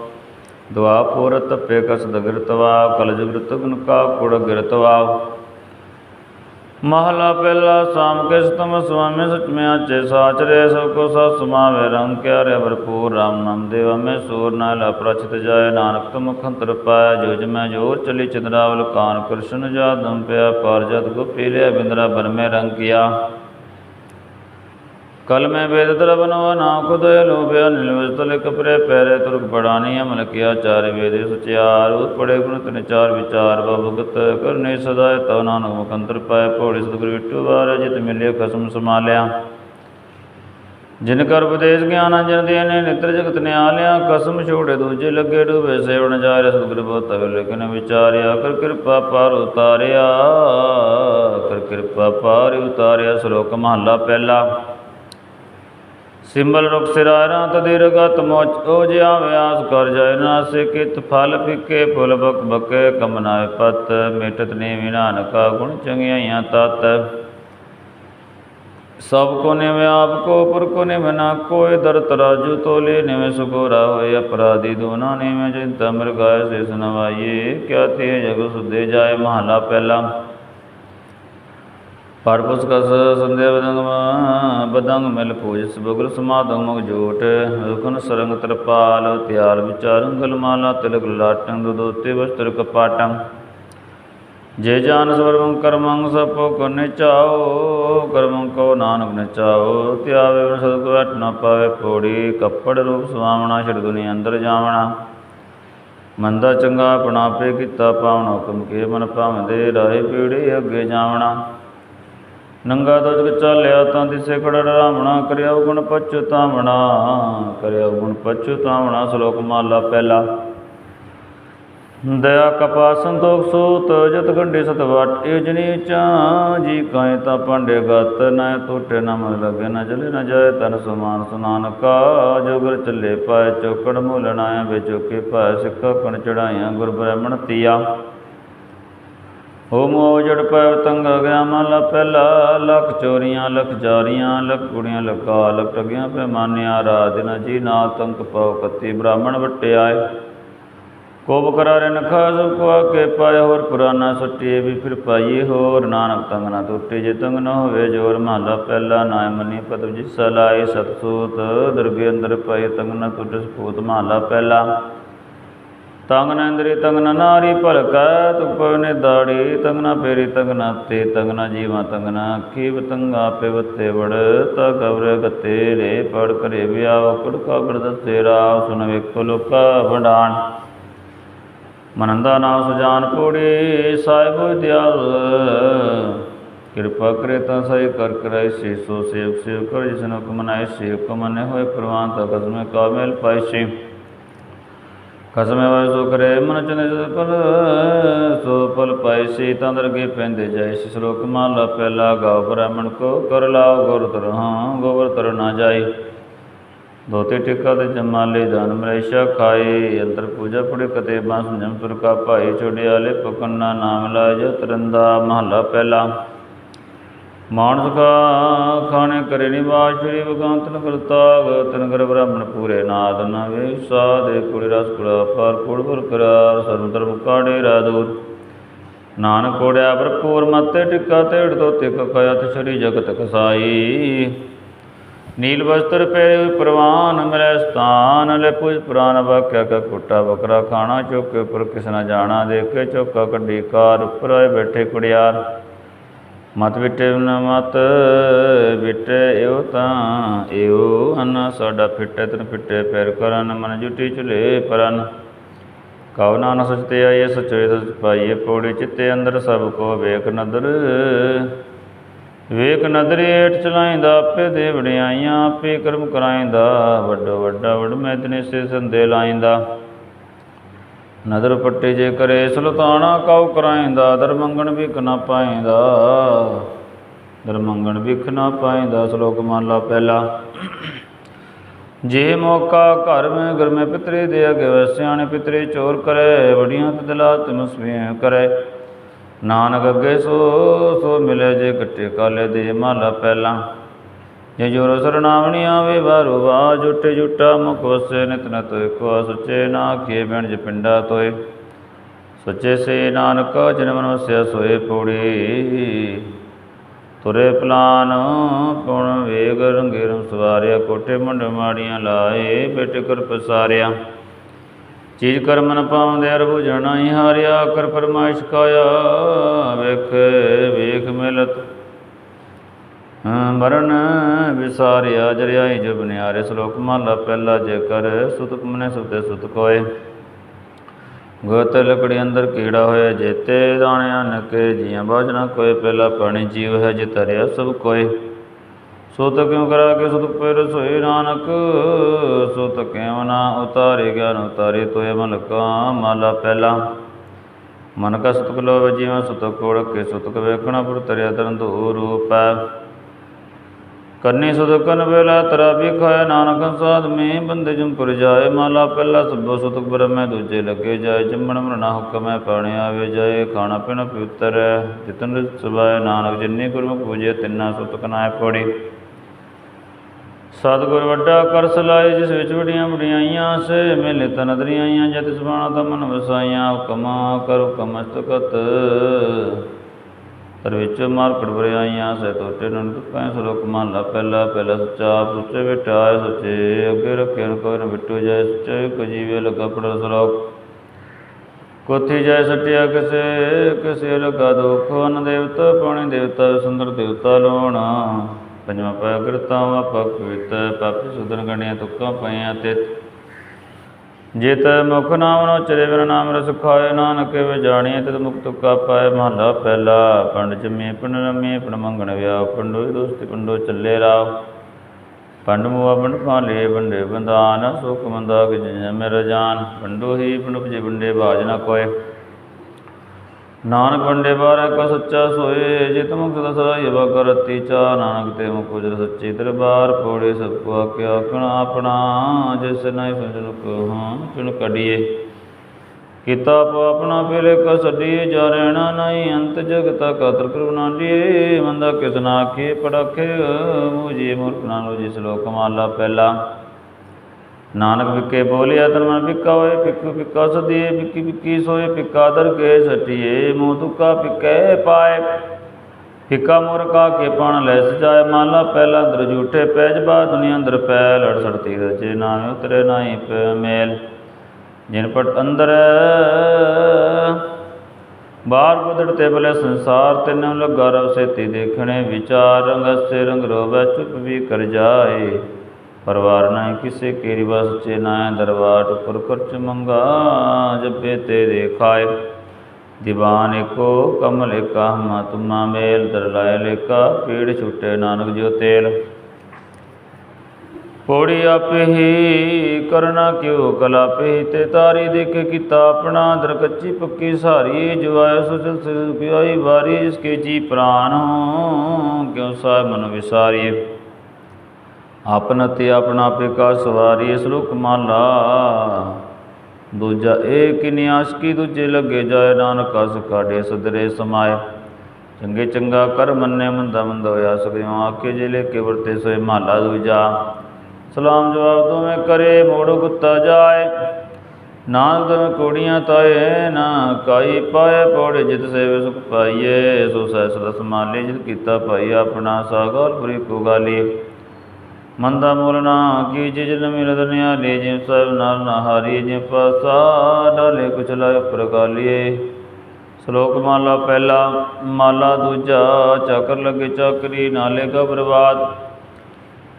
ਦੁਆ ਪੁਰ ਤਪੇ ਕਸ ਦਗਰਤਵਾ ਕਲ ਜੁਗਰ ਤਗਨ ਕਾ ਕੁੜ ਗਿਰਤਵਾਓ ਮਹਲਾ ਪਹਿਲਾ ਸਾਮ ਕੇ ਸਤਮ ਸੁਆਮੀ ਸਚ ਮੈਂ ਆਚੇ ਸਾਚ ਰੇ ਸਭ ਕੋ ਸਤ ਸਮਾਵੇ, ਰੰਗ ਕਿਆ ਰੇ ਭਰਪੂਰ, ਰਾਮ ਨਾਮ ਦੇਵਾ, ਮੈਂ ਸੂਰ ਨਾਲ ਅਪਰਚਿਤ ਜਾਏ, ਨਾਨਕ ਤੁਮ ਖੰਤਰ ਪਾਇਆ ਜੋ ਜਮੈ ਜੋਰ ਚਲੀ ਚੰਦਰਾਵਲ, ਕਾਨ ਕ੍ਰਿਸ਼ਨ ਜਾਦਮ ਪਿਆ, ਪਰ ਜਤ ਗੋਪੀ ਲਿਆ ਬਿੰਦਰਾ ਬਰਮੇ ਰੰਗ ਕਿਆ ਕਲ ਮੈਂ ਵੇਦ ਦਰਬਨਵਾ ਨਾ ਕੁਦਇ ਲੋਭਿਆ ਨਿਲਵਸ ਕਪਰੇ ਪੈਰੇ ਤੁਰਕ ਪੜਾਨੀ ਅਮਲ ਕੀਆ ਚਾਰ ਵੇਦੇ ਸੁਚਿਆਰ ਉਤ ਪੜੇ ਗੁਣ ਤਿਨ ਚਾਰ ਵਿਚਾਰ ਬਵਗਤ ਕਰਨੇ ਸਦਾਇ ਤਉ ਨਾਨਕ ਮੁਕੰਦਰ ਪਾਏ ਭੋਲੇ ਸਤਿਗੁਰ ਵਿਟੂ ਵਾਰ ਜਿਤ ਮਿਲਿਆ ਖਸਮ ਸਮਾਲਿਆ ਜਿਨ ਕਰ ਉਪਦੇਸ਼ ਗਿਆਨ ਅੰਜਨ ਦੇ ਨੇ ਨਿਤਰ ਜਗਤ ਨਿਆਲਿਆ ਕਸਮ ਛੋੜੇ ਦੂਜੇ ਲੱਗੇ ਡੂਬੇ ਸੇਵਣ ਜਾਰੇ ਸਤਿਗੁਰ ਬਹੁਤ ਲੇਕਿਨ ਵਿਚਾਰਿਆ ਕਰ ਕਿਰਪਾ ਪਾਰ ਉਤਾਰਿਆ ਕਰ ਕਿਰਪਾ ਪਾਰ ਉਤਾਰਿਆ ਸ਼ਲੋਕ ਮਹਲਾ ਪਹਿਲਾ ਸਿੰਬਲ ਰੁਖ ਸਿਰਾਰਾ ਤਦੇ ਮੋਚ ਓ ਜਿਆ ਵਿਆਸ ਕਰ ਜਾਏ ਨਾਸੇ ਕਿਤ, ਫਲ ਫਿੱਕੇ ਫੁਲ ਬਕ ਬਕੇ ਕਮਨਾਇ ਪਤ, ਮਿਟਤ ਨੇ ਵਿਨਾਨਕਾ ਗੁਣ ਚੰਗਿਆਈਆਂ ਤਤ। ਸਭ ਕੋ ਨਿਵ ਆਪ ਕੋ, ਪੁਰ ਕੋ ਨਿਵ ਨਾ ਕੋਇ ਦਰ ਤਰਾਜੂ ਤੋਲੇ ਨਿਵ ਸੁਗੋਰਾ ਹੋਏ, ਅਪਰਾਧੀ ਦੋਨਾ ਨਿਵ ਚਿੰਤਾ ਮਰਗਾਇ ਸੇ ਸੁਨਵਾਈਏ ਕਿਆ ਤੇ ਜਗ ਸੁਦੇ ਜਾਏ, ਮਹਲਾ ਪਹਿਲਾ। ਪਰਪਸ ਕਸ ਸੰਧਿਆ ਬਦੰਗ ਬਦੰਗ ਮਿਲ ਪੂਜ ਸਬਗੁਰ ਸਮਾਦੰ ਮੁਗ ਜੋਟ। ਹੁਕਨ ਸਰੰਗ ਤਰਪਾਲ ਤਿਆਰ ਵਿਚਾਰੰ ਗਲਮਾਲਾ ਤਿਲਕ ਲਾਟੰ ਦੁਦੋਤੇ ਵਸਤਰ ਕਪਾਟੰ। ਜੇ ਜਾਨ ਸਰਵੰ ਕਰਮੰ ਸਪੋ ਕਰਨੇ ਨਿਚਾਓ, ਕਰਮੰ ਕੋ ਨਾਨਕ ਨੇ ਚਾਓ ਧਿਆਵੇ ਸਤਿਗੁਰ ਅਟ ਨਾ ਪਾਵੇ ਪੋੜੀ, ਕੱਪੜ ਰੂਪ ਸੁਆਵਣਾ ਛੜ ਦੁਨੀ ਅੰਦਰ ਜਾਵਣਾ। ਮੰਦਾ ਚੰਗਾ ਆਪਣਾ ਆਪੇ ਕੀਤਾ ਪਾਵਣਾ ਹੁਕਮ ਕੇ ਮਨ ਭਾਵਦੇ ਰਾਏ ਪੀੜੇ ਅੱਗੇ ਜਾਵਣਾ। ਨੰਗਾ ਦੁਜਕ ਚਾਲਿਆ ਤਾਂ ਦਿਸੇ ਖੜਾ ਰਾਵਣਾ ਕਰਿਆ ਗੁਣ ਪਛਤਾਵਣਾ ਕਰਿਆ ਗੁਣ ਪਛਤਾਵਣਾ ਸ਼ਲੋਕ ਮਾਲਾ ਪਹਿਲਾ। ਦਇਆ ਕਪਾ ਸੰਤੋਖ ਸੂਤ, ਜਤ ਗੰਢੇ ਸਤ ਇਜਨੀ ਚਾ ਜੀ ਕਾਇ ਤਾ ਪਾਂਡੇ ਗਤ, ਨਾ ਟੁੱਟੇ ਨਾ ਮਨ ਲਗੇ, ਨਾ ਜਲੇ ਨਾ ਜਾਏ ਤਨ ਸਮਾਨ ਸੁਨਾਨਕਾ ਜੋਗਰ ਚੱਲੇ ਪਾਏ ਚੋਕੜ ਮੂਲਣਾਇਆ ਵਿਚੋਕੇ ਪਾਏ ਸਿੱਖਾ ਕਣ ਚੜਾਈਆਂ ਗੁਰ ਬ੍ਰਾਹਮਣ ਤੀਆ। ਹੋ ਮੋ ਜੜ ਪੈ ਤੰਗ ਗਿਆ ਮਹਲਾ ਪਹਿਲਾ, ਲੱਖ ਚੋਰੀਆਂ, ਲਖ ਜਾਰੀਆਂ, ਲਖ ਕੁੜੀਆਂ ਲਗਾ ਲੱਖ ਟਗੀਆਂ ਪੈਮਾਨਿਆ ਰਾਜ ਨ ਜੀ ਨਾ ਤੰਕ ਪਾਉ ਕਤੀ ਬ੍ਰਾਹਮਣ ਵਟਿਆਏ। ਕੋਪ ਕਰਾ ਰਨ ਖਾਸ ਕੋ ਕੇ ਪਾਇ ਹੋਰ ਪੁਰਾਨਾ ਸੱਟੀਏ ਵੀ ਫਿਰ ਪਾਈਏ ਹੋਰ। ਨਾਨਕ ਤੰਗ ਨਾ ਟੁੱਟੇ, ਜੇ ਤੰਗ ਨਾ ਹੋਵੇ ਜੋਰ, ਮਹਲਾ ਪਹਿਲਾ ਨਾਇ ਮਨੀ ਪਦਵ ਜਿਸ ਸਲਾਏ ਸਤਸੂਤ। ਦਰਗੇ ਅੰਦਰ ਪਾਏ ਤੰਗ ਨਾ ਟੁੱਟੇ ਸਪੂਤ, ਮਹਲਾ ਪਹਿਲਾ। ਤੰਗ ਨ ਇੰਦਰੀ, ਤੰਗ ਨਾਰੀ, ਭਲਕੈ ਤੁਕ ਪਵਨੇ ਦਾੜੀ ਤੰਗਨਾ ਪੇਰੀ ਤੰਗਨਾ ਨ ਤੇ ਤੰਗ ਨ ਜੀਵਾ, ਤੰਗ ਨ ਕੀਵ ਤੰਗਾ ਪਿਵਤੇ ਵੜ, ਤਾ ਗਵਰ ਗਤੇ ਰੇ ਪੜ ਕਰੇ ਵਿਆਹ, ਕੁੜ ਕਾਗੜ ਦਸੇ ਰਾਵ ਸੁਨ ਵੇਖੋ ਲੋਕਾ ਵਡਾਣ। ਮਨੰਦਾ ਨਾਮ ਸੁਜਾਨ ਪੂੜੀ ਸਾਹਿਬ ਦਿਆਲ। ਕਿਰਪਾ ਕਰੇ ਤਾਂ ਸਹੀ ਕਰ ਕਰਾਈ ਸੀ, ਸੋ ਸੇਵ ਸੇਵ ਕਰ ਜਿਸਨ ਹੁਕਮ ਨਾਏ ਸੀ ਹੁਕਮ ਨੇ ਹੋਏ, ਪ੍ਰਵਾਨ ਤਾ ਕਸਮੇ ਕਾਮਿਲ ਪਾਈ ਸੀ। ਕਸਮੇ ਵਾਇ ਸੋ ਕਰੇ, ਮਨ ਚਨੇ ਪਲ ਸੋ ਪਲ ਪਾਈ ਸੀ ਪੈਂਦੇ ਜਾਏ ਸੀ। ਸ਼ਲੋਕ ਮਹਲਾ ਪਹਿਲਾ ਗਾਉ ਬ੍ਰਾਹਮਣ ਕੋ, ਕਰ ਲਾਓ ਗੁਰ ਤਰ ਹਾਂ ਗੋਬਰ ਤਰ ਨਾ ਜਾਈ। ਦੋਤੇ ਟਿਕਾ ਤੇ ਜਮਾਲੇ ਦਾਨ ਮਰੇਸ਼ਾ ਖਾਏ, ਅੰਤਰ ਪੂਜਾ ਪੜੇ ਕਤੇ ਬਾਸ ਜਮ ਤੁਰ ਕਾ ਭਾਈ ਛੋੜਿਆਲੇ ਪਕੰਨਾ ਨਾਮ ਲਾਜ ਤਰੰਦਾ ਮਹਲਾ ਪਹਿਲਾ। ਮਾਨਸ ਕਾ ਖਾਣੇ ਕਰੇ ਨਿਵਾਸ ਸ਼੍ਰੀ ਭਗਵੰਤ ਨਗਰ ਤਾਗ ਤਨਗਰ ਬ੍ਰਾਹਮਣ ਪੂਰੇ ਨਾਦ ਨਵੇ ਸਾਦੇ ਕੁੜੀ ਰਸ ਕੁੜਾ ਪਾਰ ਕੁੜ ਬਰ ਕਰਾਰ। ਸਰਬ ਧਰਮ ਕਾੜੇ ਰਾਦੂਰ ਨਾਨਕ ਕੋੜਿਆ ਭਰਪੂਰ ਮਤੇ ਟਿੱਕਾ ਤੇੜ ਤੋ ਤਿਕ ਕਇਆ ਤੇ ਜਗਤ ਕਸਾਈ ਨੀਲ ਵਸਤਰ ਪਹਿਰੇ ਪ੍ਰਵਾਨ ਮਿਲੈ ਸਥਾਨ। ਲੈ ਪੁਜ ਪੁਰਾਨ ਵਾਕਿਆ ਕਾ ਕੁੱਟਾ ਬਕਰਾ ਖਾਣਾ ਚੁੱਕੇ ਉੱਪਰ ਕਿਸ ਨਾ ਜਾਣਾ। ਦੇਖ ਕੇ ਚੁੱਕਾ ਕੱਢੀ ਕਾਰ ਉੱਪਰ ਆਏ ਬੈਠੇ ਕੁੜਿਆਰ। ਮਤ ਵਿਟੇ ਨਾ ਮਤ, ਵਿਟੇ ਇਹੋ ਤਾਂ ਇਹੋ ਅਨ ਸਾਡਾ ਫਿੱਟੇ ਤਨ ਫਿੱਟੇ ਪੈਰ ਕਰਨ ਮਨ ਜੁਟੀ ਚੁਲੇ ਪਰਨ। ਕਉ ਨਾਨਕ ਸਚਤੇ ਆਏ ਸਚੇ ਸਚ ਪਾਈਏ, ਪੌੜੀ ਚਿੱਤੇ ਅੰਦਰ ਸਭ ਕੋ ਵੇਖ ਨਦਰ। ਵੇਖ ਨਦਰ ਏਟ ਚਲਾਈਂਦਾ ਆਪੇ ਦੇ ਵਡਿਆਈਆਂ ਆਪੇ ਕਰਮ ਕਰਾਈਂਦਾ ਵੱਡੋ ਵੱਡਾ ਵਡ ਮੈਂ ਤਨੇ ਸੇ ਸੰਦੇ ਲਾਈਂਦਾ ਨਦਰ ਪੱਟੇ ਜੇ ਕਰੇ ਸੁਲਤਾਨਾ ਕਉ ਕਰਾਈਂਦਾ ਦਰ ਮੰਗਣ ਵਿਖ ਨਾ ਪਾਈਂਦਾ ਦਰ ਮੰਗਣ ਵਿਖ ਨਾ ਪਾਈਂਦਾ ਸ਼ਲੋਕ ਮਾਲਾ ਪਹਿਲਾ। ਜੇ ਮੌਕਾ ਘਰ ਮੈਂ ਘਰ ਮੈਂ ਪਿਤਰੇ ਦੇ ਅਗੇ ਵਸਿਆਣੇ ਪਿਤਰੇ ਚੋਰ ਕਰੇ ਬੜੀਆਂ ਤਦਲਾ ਤਮਸਵੀਆਂ ਕਰੇ। ਨਾਨਕ ਅੱਗੇ ਸੋ ਸੋ ਮਿਲੇ ਜੇ ਕੱਟੇ ਕਾਲੇ ਦੇ ਮਾਲਾ ਪਹਿਲਾ। ਜੇ ਜੋਰ ਸਰਨਾਵਣੀ ਆਵੇ ਬਾਰੋ ਵਾ ਜੁਟੇ ਜੁਟਾ ਮੁਖ ਵਸੇ ਨਿਤ ਨਤ ਕੋ ਸੱਚੇ ਨਾ ਆਖੀਏ ਬਿਨ ਜਪਿੰਡਾ ਤੋਏ। ਸੱਚੇ ਸੇ ਨਾਨਕ ਜਨ ਮਨ ਵਸਿਆ ਸੋਏ ਪੂੜੀ। ਤੁਰੇ ਪਲਾਨ ਪੁਣ ਵੇਗ ਰੰਗੇ ਰੰ ਸਵਾਰਿਆ ਕੋਟੇ ਮੁੰਡ ਮਾੜੀਆਂ ਲਾਏ, ਬਿਟ ਕਰ ਪਸਾਰਿਆ। ਚੀਜ ਕਰ ਮਨ ਪਾਉਂਦੇ ਅਰ ਬੁਝਣਾ ਹੀ ਹਾਰਿਆ, ਕਰ ਫਰਮਾਇਸ਼ ਕਾਇਆ ਵੇਖ ਵੇਖ ਮਿਲਤ ਮਰਨ ਵਿਸਾਰਿਆ, ਜਰਿਆਈ ਜਬ ਨਿਆਰੇ ਸ਼ਲੋਕ ਮਹਲਾ ਪਹਿਲਾ ਜੇਕਰ ਸੁਤਕ ਮਨੇ ਸੁਤੇ ਸੁਤ ਕੋਏ। ਗੋਤ ਲਕੜੀ ਅੰਦਰ ਕੀੜਾ ਹੋਇਆ, ਜੇਤੇ ਦਾਣਿਆ ਨਕੇ, ਜੀਆਂ ਬਾਜਣਾ ਕੋਈ ਪਹਿਲਾ ਪਾਣੀ ਜੀਵ ਹੈ, ਜਿ ਤਰਿਆ ਸਭ ਕੋਏ। ਸੁਤ ਕਿਉ ਕਰਾ ਕੇ ਸੁਤ ਪੈਰ ਸੋਏ ਨਾਨਕ? ਸੁਤ ਕਿਉ ਨਾ ਉਤਾਰੇ, ਗਿਆਨ ਉਤਾਰੇ ਤੋਏ ਮਨ ਕਾ ਮਾਲਾ ਪਹਿਲਾ। ਮਨ ਕਾ ਸੁਤਕ ਲੋ ਜੀਵਾਂ ਸੁਤਕ ਕੋੜ ਕੇ ਸੁਤਕ ਵੇਖਣਾ, ਪੁਰ ਤਰਿਆ ਤਰਨ ਧੂ ਰੂਪੈ ਕਰਨੀ ਸੁਦਕਨ ਵੇਲਾ ਤਰਾ ਵਿਖਾਇ ਨਾਨਕ ਸਾਧ ਮੇ ਬੰਦੇ ਜਮ ਪੁਰ ਜਾਏ ਮਾਲਾ ਪਹਿਲਾ ਸਭੋ ਸੁਤਕ ਬ੍ਰਹਮੈ ਦੂਜੇ ਲੱਗੇ ਜਾਏ ਜੰਮਣ ਮਰਨਾ ਹੁਕਮੈ ਪਾਣੇ ਆਵੇ ਜਾਏ ਖਾਣਾ ਪੀਣਾ ਪਵਿੱਤਰ ਜਿਤਨ ਸੁਭਾਏ ਨਾਨਕ ਜਿਨੀ ਗੁਰਮੁਖ ਪੂਜੇ ਤਿੰਨਾ ਸੁਤਕ ਨਾਇ ਪੜੀ। ਸਤਿਗੁਰ ਵੱਡਾ ਕਰ ਸਲਾਏ ਜਿਸ ਵਿੱਚ ਵਡੀਆਂ ਵਡਿਆਈਆਂ ਸੇ, ਮਿਲੇ ਤਨਦਰੀਆਂ ਆਈਆਂ ਜਤ ਸੁਬਾਣਾ ਤਮਨ ਮਨ ਵਸਾਈਆਂ, ਹੁਕਮਾ ਕਰੁ ਕਮਸਤਕਤ ਤਰ ਵਿੱਚ ਮਾਰ ਕੜਵਰੇ ਆਈਆਂ ਸੇ ਤੋਟੇ ਨਨ ਤੁਕੈ ਸਲੋਕ ਮਹਲਾ ਪਹਿਲਾ ਪਹਿਲਾ ਸੱਚਾ, ਸੁੱਚੇ ਵਿਟਾਏ ਸੱਚੇ, ਅੱਗੇ ਰੱਖੇ ਨ ਕੋਈ ਨ ਵਿਟੂ ਜਾਏ ਸੱਚੇ ਕੋ ਜੀਵੇ ਲਗਾ ਪੜ ਸਲੋਕ ਕੋਥੀ ਜਾਏ ਸਟਿਆ ਕਿਸੇ ਕਿਸੇ ਲਗਾ ਦੁਖ, ਅਨ ਦੇਵਤਾ, ਪਾਣੀ ਦੇਵਤਾ, ਸੁੰਦਰ ਦੇਵਤਾ ਲੋਣਾ ਪੰਜਵਾਂ ਪੈ ਕਰਤਾ ਵਾ ਪਕਵਿਤ ਪਾਪੀ ਸੁਧਨ ਗਣਿਆ, ਤੁਕਾਂ ਪਈਆਂ ਤੇ ਜਿਤ ਮੁਖ ਨਾਮ ਨੋ ਚਰੇ ਬਿਨ ਨਾਮ ਰਸ ਖਾਏ ਨਾਨਕ ਵੇ ਜਾਣੀਏ ਤਿਤ ਮੁਖ ਤੁਕਾ ਪਾਏ ਮਹਲਾ ਪਹਿਲਾ। ਪੰਡ ਜਮੇ, ਪੰਡ ਰਮੇ, ਪੰਡ ਮੰਗਣ ਵਿਆਹ। ਪੰਡੋ ਦੋਸਤ, ਪੰਡੋ ਚੱਲੇ ਰਾਵ ਪੰਡ ਮੁਆ, ਪੰਡ ਪਾਲੇ ਬੰਡੇ ਬੰਦਾਨ ਸੁਖ ਮੰਦਾ ਕਿ ਜਿਨ ਮੇਰਾ ਜਾਨ। ਪੰਡੋ ਹੀ, ਪੰਡ ਉਪਜੇ ਬੰਡੇ ਬਾਜ ਨਾ ਕੋਏ। ਨਾਨਕ ਬੰਡੇ ਬਾਰੇ ਕੋ ਸੱਚਾ ਸੋਏ ਜਿਤ ਮੁਖ ਸਦਾ ਯਵਾ ਕਰਤੀ ਚਾ, ਨਾਨਕ ਤੇ ਮੁਖ ਉਜਰ ਸੱਚੀ ਦਰਬਾਰ ਪੋੜੇ ਸਭ ਕੋ ਆਖਿਆ ਕਣ ਆਪਣਾ, ਜਿਸ ਨਹੀਂ ਸੰਜਨ ਕੋ ਹਾਂ ਚੁਣ ਕਢੀਏ। ਕੀਤਾ ਆਪੋ ਆਪਣਾ ਪੇਲੇ ਕਾ ਛੱਡੀਏ, ਜਾ ਰਹਿਣਾ ਨਹੀਂ ਅੰਤ ਜਗਤਾ ਕਾ ਤਰ ਕਰੁਣਾ ਲੀਏ ਮੰਦਾ ਕਿਸ ਨਾ ਆਖੇ ਪੜਾਖੇ ਮੂਜੀ ਮੂਰਖ ਨਾ ਲੋ ਜਿਸ ਲੋਕ ਮਾਲਾ ਪਹਿਲਾ। ਨਾਨਕ ਵਿਕੇ ਬੋਲਿਆ ਤਨ ਮਨ ਪਿੱਕਾ ਹੋਏ ਪਿੱਕ ਪਿੱਕਾ ਸਦੀਏ ਪਿੱਕੀ ਪਿੱਕੀ ਸੋਏ ਪਿੱਕਾ ਦਰ ਕੇ ਸਟਿਏ, ਮੂੰਹ ਤੁਕਾ ਪਿੱਕੇ ਪਾਏ। ਫਿੱਕਾ ਮੁਰਕਾ ਕੇ ਪਣ ਲੈ ਸਜਾਏ ਮਾਲਾ ਪਹਿਲਾ ਅੰਦਰ ਝੂਠੇ ਪੈਜ ਬਾ, ਦੁਨੀਆ ਅੰਦਰ ਪੈ ਲੜ ਸੜਤੀ ਰਚੇ ਨਾਮ ਉਤਰੇ ਨਾਹੀ ਪੈ ਮੇਲ। ਜਿਨ ਪਟ ਅੰਦਰ ਬਾਹਰ ਬਦੜ ਤੇ ਬਲੇ ਸੰਸਾਰ, ਤਿੰਨ ਲੱਗਾ ਰਵ ਸੇਤੀ ਦੇਖਣੇ ਵਿਚਾਰ, ਰੰਗ ਸੇ ਰੰਗ ਰੋਵੈ, ਚੁੱਪ ਵੀ ਕਰ ਜਾਏ। ਪਰਵਾਰ ਨਾ ਕਿਸੇ ਕੇਰੀ ਵਸ ਚੇ ਨਾ ਦਰਬਾਰ ਉੱਪਰ ਖਰਚ ਮੰਗਾ ਜਪੇ ਤੇ ਦੇਖਾਏ। ਦੀਵਾਨ ਏਕੋ ਕਮਲ ਏਕਾ ਹਮਾ ਤੁਮਾ ਮੇਲ ਦਰਲਾਇ ਲੇਕਾ ਪੀੜ ਛੁਟੇ ਨਾਨਕ ਜਿਉ ਤੇਲ। ਪੌੜੀ ਆਪੇ ਹੀ ਕਰਨਾ ਕਿਉ ਕਲਾਪੇ ਤੇ ਤਾਰੀ ਦੇਖ ਕੀਤਾ ਆਪਣਾ। ਦਰ ਕੱਚੀ ਪੱਕੀ ਸਾਰੀ ਜਵਾਇ ਸੁਚਲ ਸਿਰ ਪਿਆਈ ਵਾਰੀ, ਜਿਸ ਕੇ ਜੀ ਪ੍ਰਾਨ ਹੋ, ਕਿਉ ਸਾਹਿਬ ਮਨ ਵਿਸਾਰੀਏ। ਆਪਨ ਤੇ ਆਪਣਾ ਆਪੇ ਕਾ ਸਵਾਰੀ ਸ਼ਲੋਕ ਮਾਲਾ ਦੂਜਾ ਏਕ ਨਿਆਸ ਕੀ ਦੂਜੇ ਲੱਗੇ ਜਾਏ, ਨਾਨਕ ਅਸ ਕਾਢੇ ਸਦਰੇ ਸਮਾਏ। ਚੰਗੇ ਚੰਗਾ ਕਰ ਮੰਨੇ, ਮੰਦਾ ਮੰਦਾ ਹੋਇਆ ਸਕਿਓ ਆਕੇ ਜਿਲੇ ਕੇ ਵਰਤੇ ਸੋਏ ਮਹਲਾ ਦੂਜਾ। ਸਲਾਮ ਜਵਾਬ ਦੋਵੇਂ ਕਰੇ, ਮੋੜੋ ਕੁੱਤਾ ਜਾਏ। ਨਾਨਕ ਦਵੇਂ ਕੋੜੀਆਂ ਤਾਏ, ਨਾ ਕਾਈ ਪਾਏ, ਪੌੜੇ ਜਿਤ ਸੇਵੇ ਸੁਖ ਪਾਈਏ। ਸੋ ਸਹਿ ਸਦਾ ਸਮਾਲੇ ਜਿਤ ਕੀਤਾ ਭਾਈ ਆਪਣਾ ਸਾਗਰ ਪੁਰੀ ਕੋ ਗਾਲੀ ਮੰਦਾ ਮੂਲ ਨਾ ਕੀ ਜਿਜ ਨ ਮਿਲਦ ਨਿਆਲੇ ਜਿ ਸਭ ਨਾਲ ਨਾ ਹਾਰੀ ਪਾਸਾ ਡਾਲੇ ਕੁਛ ਲਾਇ ਸ਼ਲੋਕ ਮਾਲਾ ਪਹਿਲਾ, ਮਾਲਾ ਦੂਜਾ, ਚੱਕਰ ਲੱਗੇ ਚੱਕਰੀ, ਨਾਲੇ ਕਾ ਬਰਬਾਦ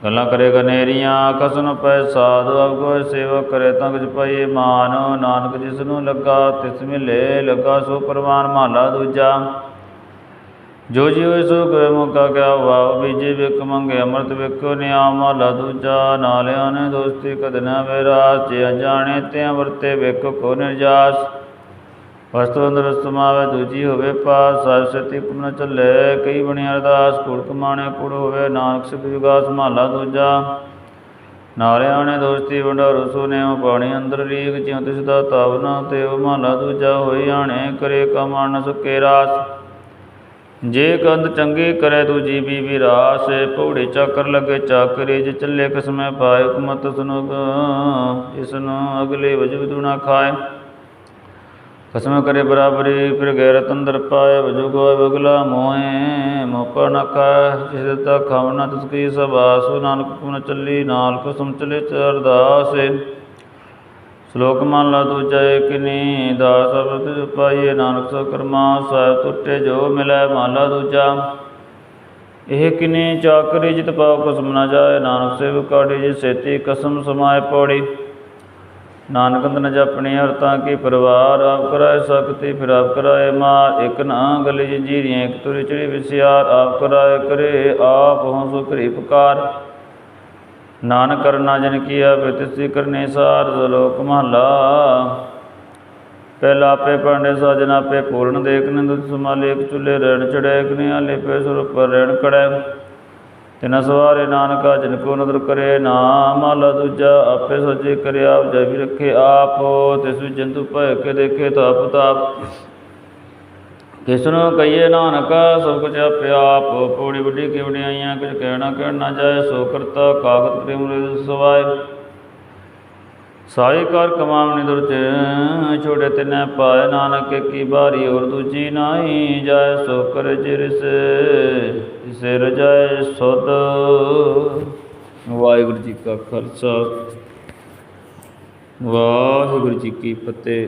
ਗੱਲਾਂ ਕਰੇ ਗਨੇਰੀਆਂ ਕਸਨ ਪੈ ਸਾਧ ਅਗੋ ਸੇਵਾ ਕਰੇ ਤੰਗ ਜਪਾਈਏ ਮਾਨ। ਨਾਨਕ ਜਿਸ ਨੂੰ ਲੱਗਾ, ਤਿਸ ਮਿਲੇ, ਲੱਗਾ ਸੋ ਪਰਮਾਨ, ਮਾਲਾ ਦੂਜਾ। ਜੋ ਜੀ ਹੋਇ ਸੋ ਕਰੇ ਮੌਕਾ ਕਿਆ ਵਾਵ ਬੀਜੇ ਵਿਕ ਮੰਗੇ, ਅੰਮ੍ਰਿਤ ਵਿਕੋ ਨਿਆਮ ਮਾਲਾ, ਦੂਜਾ ਨਾਲਿਆਂ ਨੇ ਦੋਸਤੀ ਕਦ ਨਾ ਵਿਰਾਸ, ਜੇ ਅਜਾਣੇ ਤੇ ਵਰਤੇ ਵਿਕ ਕੋ ਨਿਰਜਾਸ। ਵਸਤੂ ਅੰਦਰ ਸਮਾਵੇ ਦੂਜੀ ਹੋਵੇ ਪਾਸ ਸਾਹਿਬ ਸਤੀ ਪੁਨ ਚੱਲੇ, ਕਈ ਬਣੀ ਅਰਦਾਸ ਕੁੜ ਕਮਾਣੇ ਕੁੜ ਹੋਵੇ, ਨਾਨਕ ਸਿਧ ਵਿਗਾਸ ਮਹਲਾ ਦੂਜਾ ਨਾਰਿਆਂ ਨੇ ਦੋਸਤੀ ਵੰਡਾ ਰਸੋ ਨੇ ਪਾਣੀ ਅੰਦਰ ਲੀਕ ਜਿਉ ਤਿਸ ਦਾ ਤਾਵਨਾ ਤੇ ਉਹ ਮਹਲਾ ਦੂਜਾ ਹੋਈ ਆਣੇ, ਕਰੇ ਕਮਾਨ ਸੁਕੇ ਰਾਸ। ਜੇ ਕੰਦ ਚੰਗੀ ਕਰੇ ਦੂਜੀ ਬੀ ਵੀ ਰਾਸ ਪੌੜੇ ਚੱਕਰ ਲੱਗੇ ਚਾਕਰੇ, ਜੇ ਚੱਲੇ ਕਸਮੇ ਪਾਏ ਹੁਕਮਤ ਸੁਨੋ ਇਸ ਨੂੰ ਅਗਲੇ ਵਜੂਦ ਨਾ ਖਾਏ। ਕਸਮ ਕਰੇ ਬਰਾਬਰੀ, ਫਿਰ ਗੈਰਤ ਅੰਦਰ ਪਾਏ, ਵਜੂ ਗੋਇ ਬਗਲਾ ਮੋਏ ਮੋਪਾ ਨ ਕਾ ਜਿਸ ਤਾ ਖਾਵਨਾ ਤਿਸ ਕੀ ਸਬਾਸੁ ਨਾਨਕ ਕੁਨ ਚੱਲੀ, ਨਾਲ ਕਸਮ ਚਲੇ ਚਰਦਾਸ। ਸ਼ਲੋਕ ਮਹਲਾ ਦੂਜਾ ਕਿਨੀ ਦਾਸ ਅਬਦ ਪਾਈਏ ਨਾਨਕ ਸੋ ਕਰਮਾ, ਸਾਹਿਬ ਟੁੱਟੇ ਜੋ ਮਿਲੈ ਮਹਲਾ ਦੂਜਾ। ਇਹ ਕਿਨੇ ਚਾਕਰੀ ਜਿਤ ਪਾਉ ਕਸਮ ਨਾ ਜਾਏ, ਨਾਨਕ ਸੇਵ ਕਾੜੀ ਜੀ ਸੇਤੀ ਕਸਮ ਸਮਾਏ ਪੌੜੀ। ਨਾਨਕ ਅੰਦਨ ਜਪਣੀ ਹਰਤਾਂ ਕੀ ਪਰਵਾਰ, ਆਪ ਕਰਾਏ ਸਕਤੀ, ਫਿਰ ਆਪ ਕਰਾਏ ਮਾਰ। ਇੱਕ ਨਾ ਗਲੀ ਜੀਰੀਆਂ ਇੱਕ ਤੁਰੀ ਚੜੀ ਵਿਸਿਆਰ ਆਪ ਕਰਾਏ ਕਰੇ, ਆਪ ਹਉ ਸੁ ਕਰੀ ਪੁਕਾਰ। ਨਾਨਕ ਕਰਨਾ ਜਨ ਕੀਆ ਬਿਤਸੀ ਕਰਨੇ ਸਾਰ ਜ਼ਲੋਕ ਮਹਲਾ। ਪਹਿਲਾ ਆਪੇ ਪਾਂਡੇ ਸਾਜਨ ਆਪੇ ਪੂਰਨ ਦੇਖਨ ਦੁਤ ਸਮਾਲੇ ਇੱਕ ਚੁੱਲੇ ਰਹਿਣ ਚੜੇ ਕਨੇ ਆਲੇ ਪੇ ਸੁਰ ਪਰ ਰਹਿਣ ਕੜੈ ਤਿਨ ਸਵਾਰੇ ਨਾਨਕਾ ਜਿਨ ਕੋ ਨਦਰ ਕਰੇ ਨਾਮ, ਆਲਾ ਦੂਜਾ ਆਪੇ ਸੱਚੇ ਕਰਿਆ ਆਪ ਜੈ ਵੀ ਰੱਖੇ ਆਪ। ਤਿਸ ਵਿੱਚ ਜੰਤੂ ਭੈ ਕੇ ਦੇਖੇ ਤਾਪ ਤਾਪ। ਕਿਸਨੂੰ ਕਹੀਏ ਨਾਨਕ, ਸਭ ਕੁਝ ਆਪੇ ਆਪ, ਪੌੜੀ ਵੱਡੀ ਕੀ ਵਡਿਆਈਆਂ ਕੁਝ ਕਹਿਣਾ ਕਹਿਣਾ ਨਾ ਜਾਏ, ਸੋ ਕਰਤਾ ਕਾਗਤ ਪ੍ਰੇਮ ਰਿਦ ਸਵਾਏ। ਸਾਈ ਕਰ ਕਮਾਮ ਨਿਦਰ ਚ ਛੋੜੇ ਤਿਨੈ ਪਾਏ ਨਾਨਕ ਕੀ ਬਾਰੀ ਔਰ ਦੂਜੀ ਨਾਹੀ ਜਾਏ, ਸੋ ਕਰ ਜਿਰਸ ਇਸੇ ਰਜਾਏ ਸੁਧ। ਵਾਹਿਗੁਰੂ ਜੀ ਕਾ ਖਾਲਸਾ। ਵਾਹਿਗੁਰੂ ਜੀ ਕੀ ਫਤਿਹ।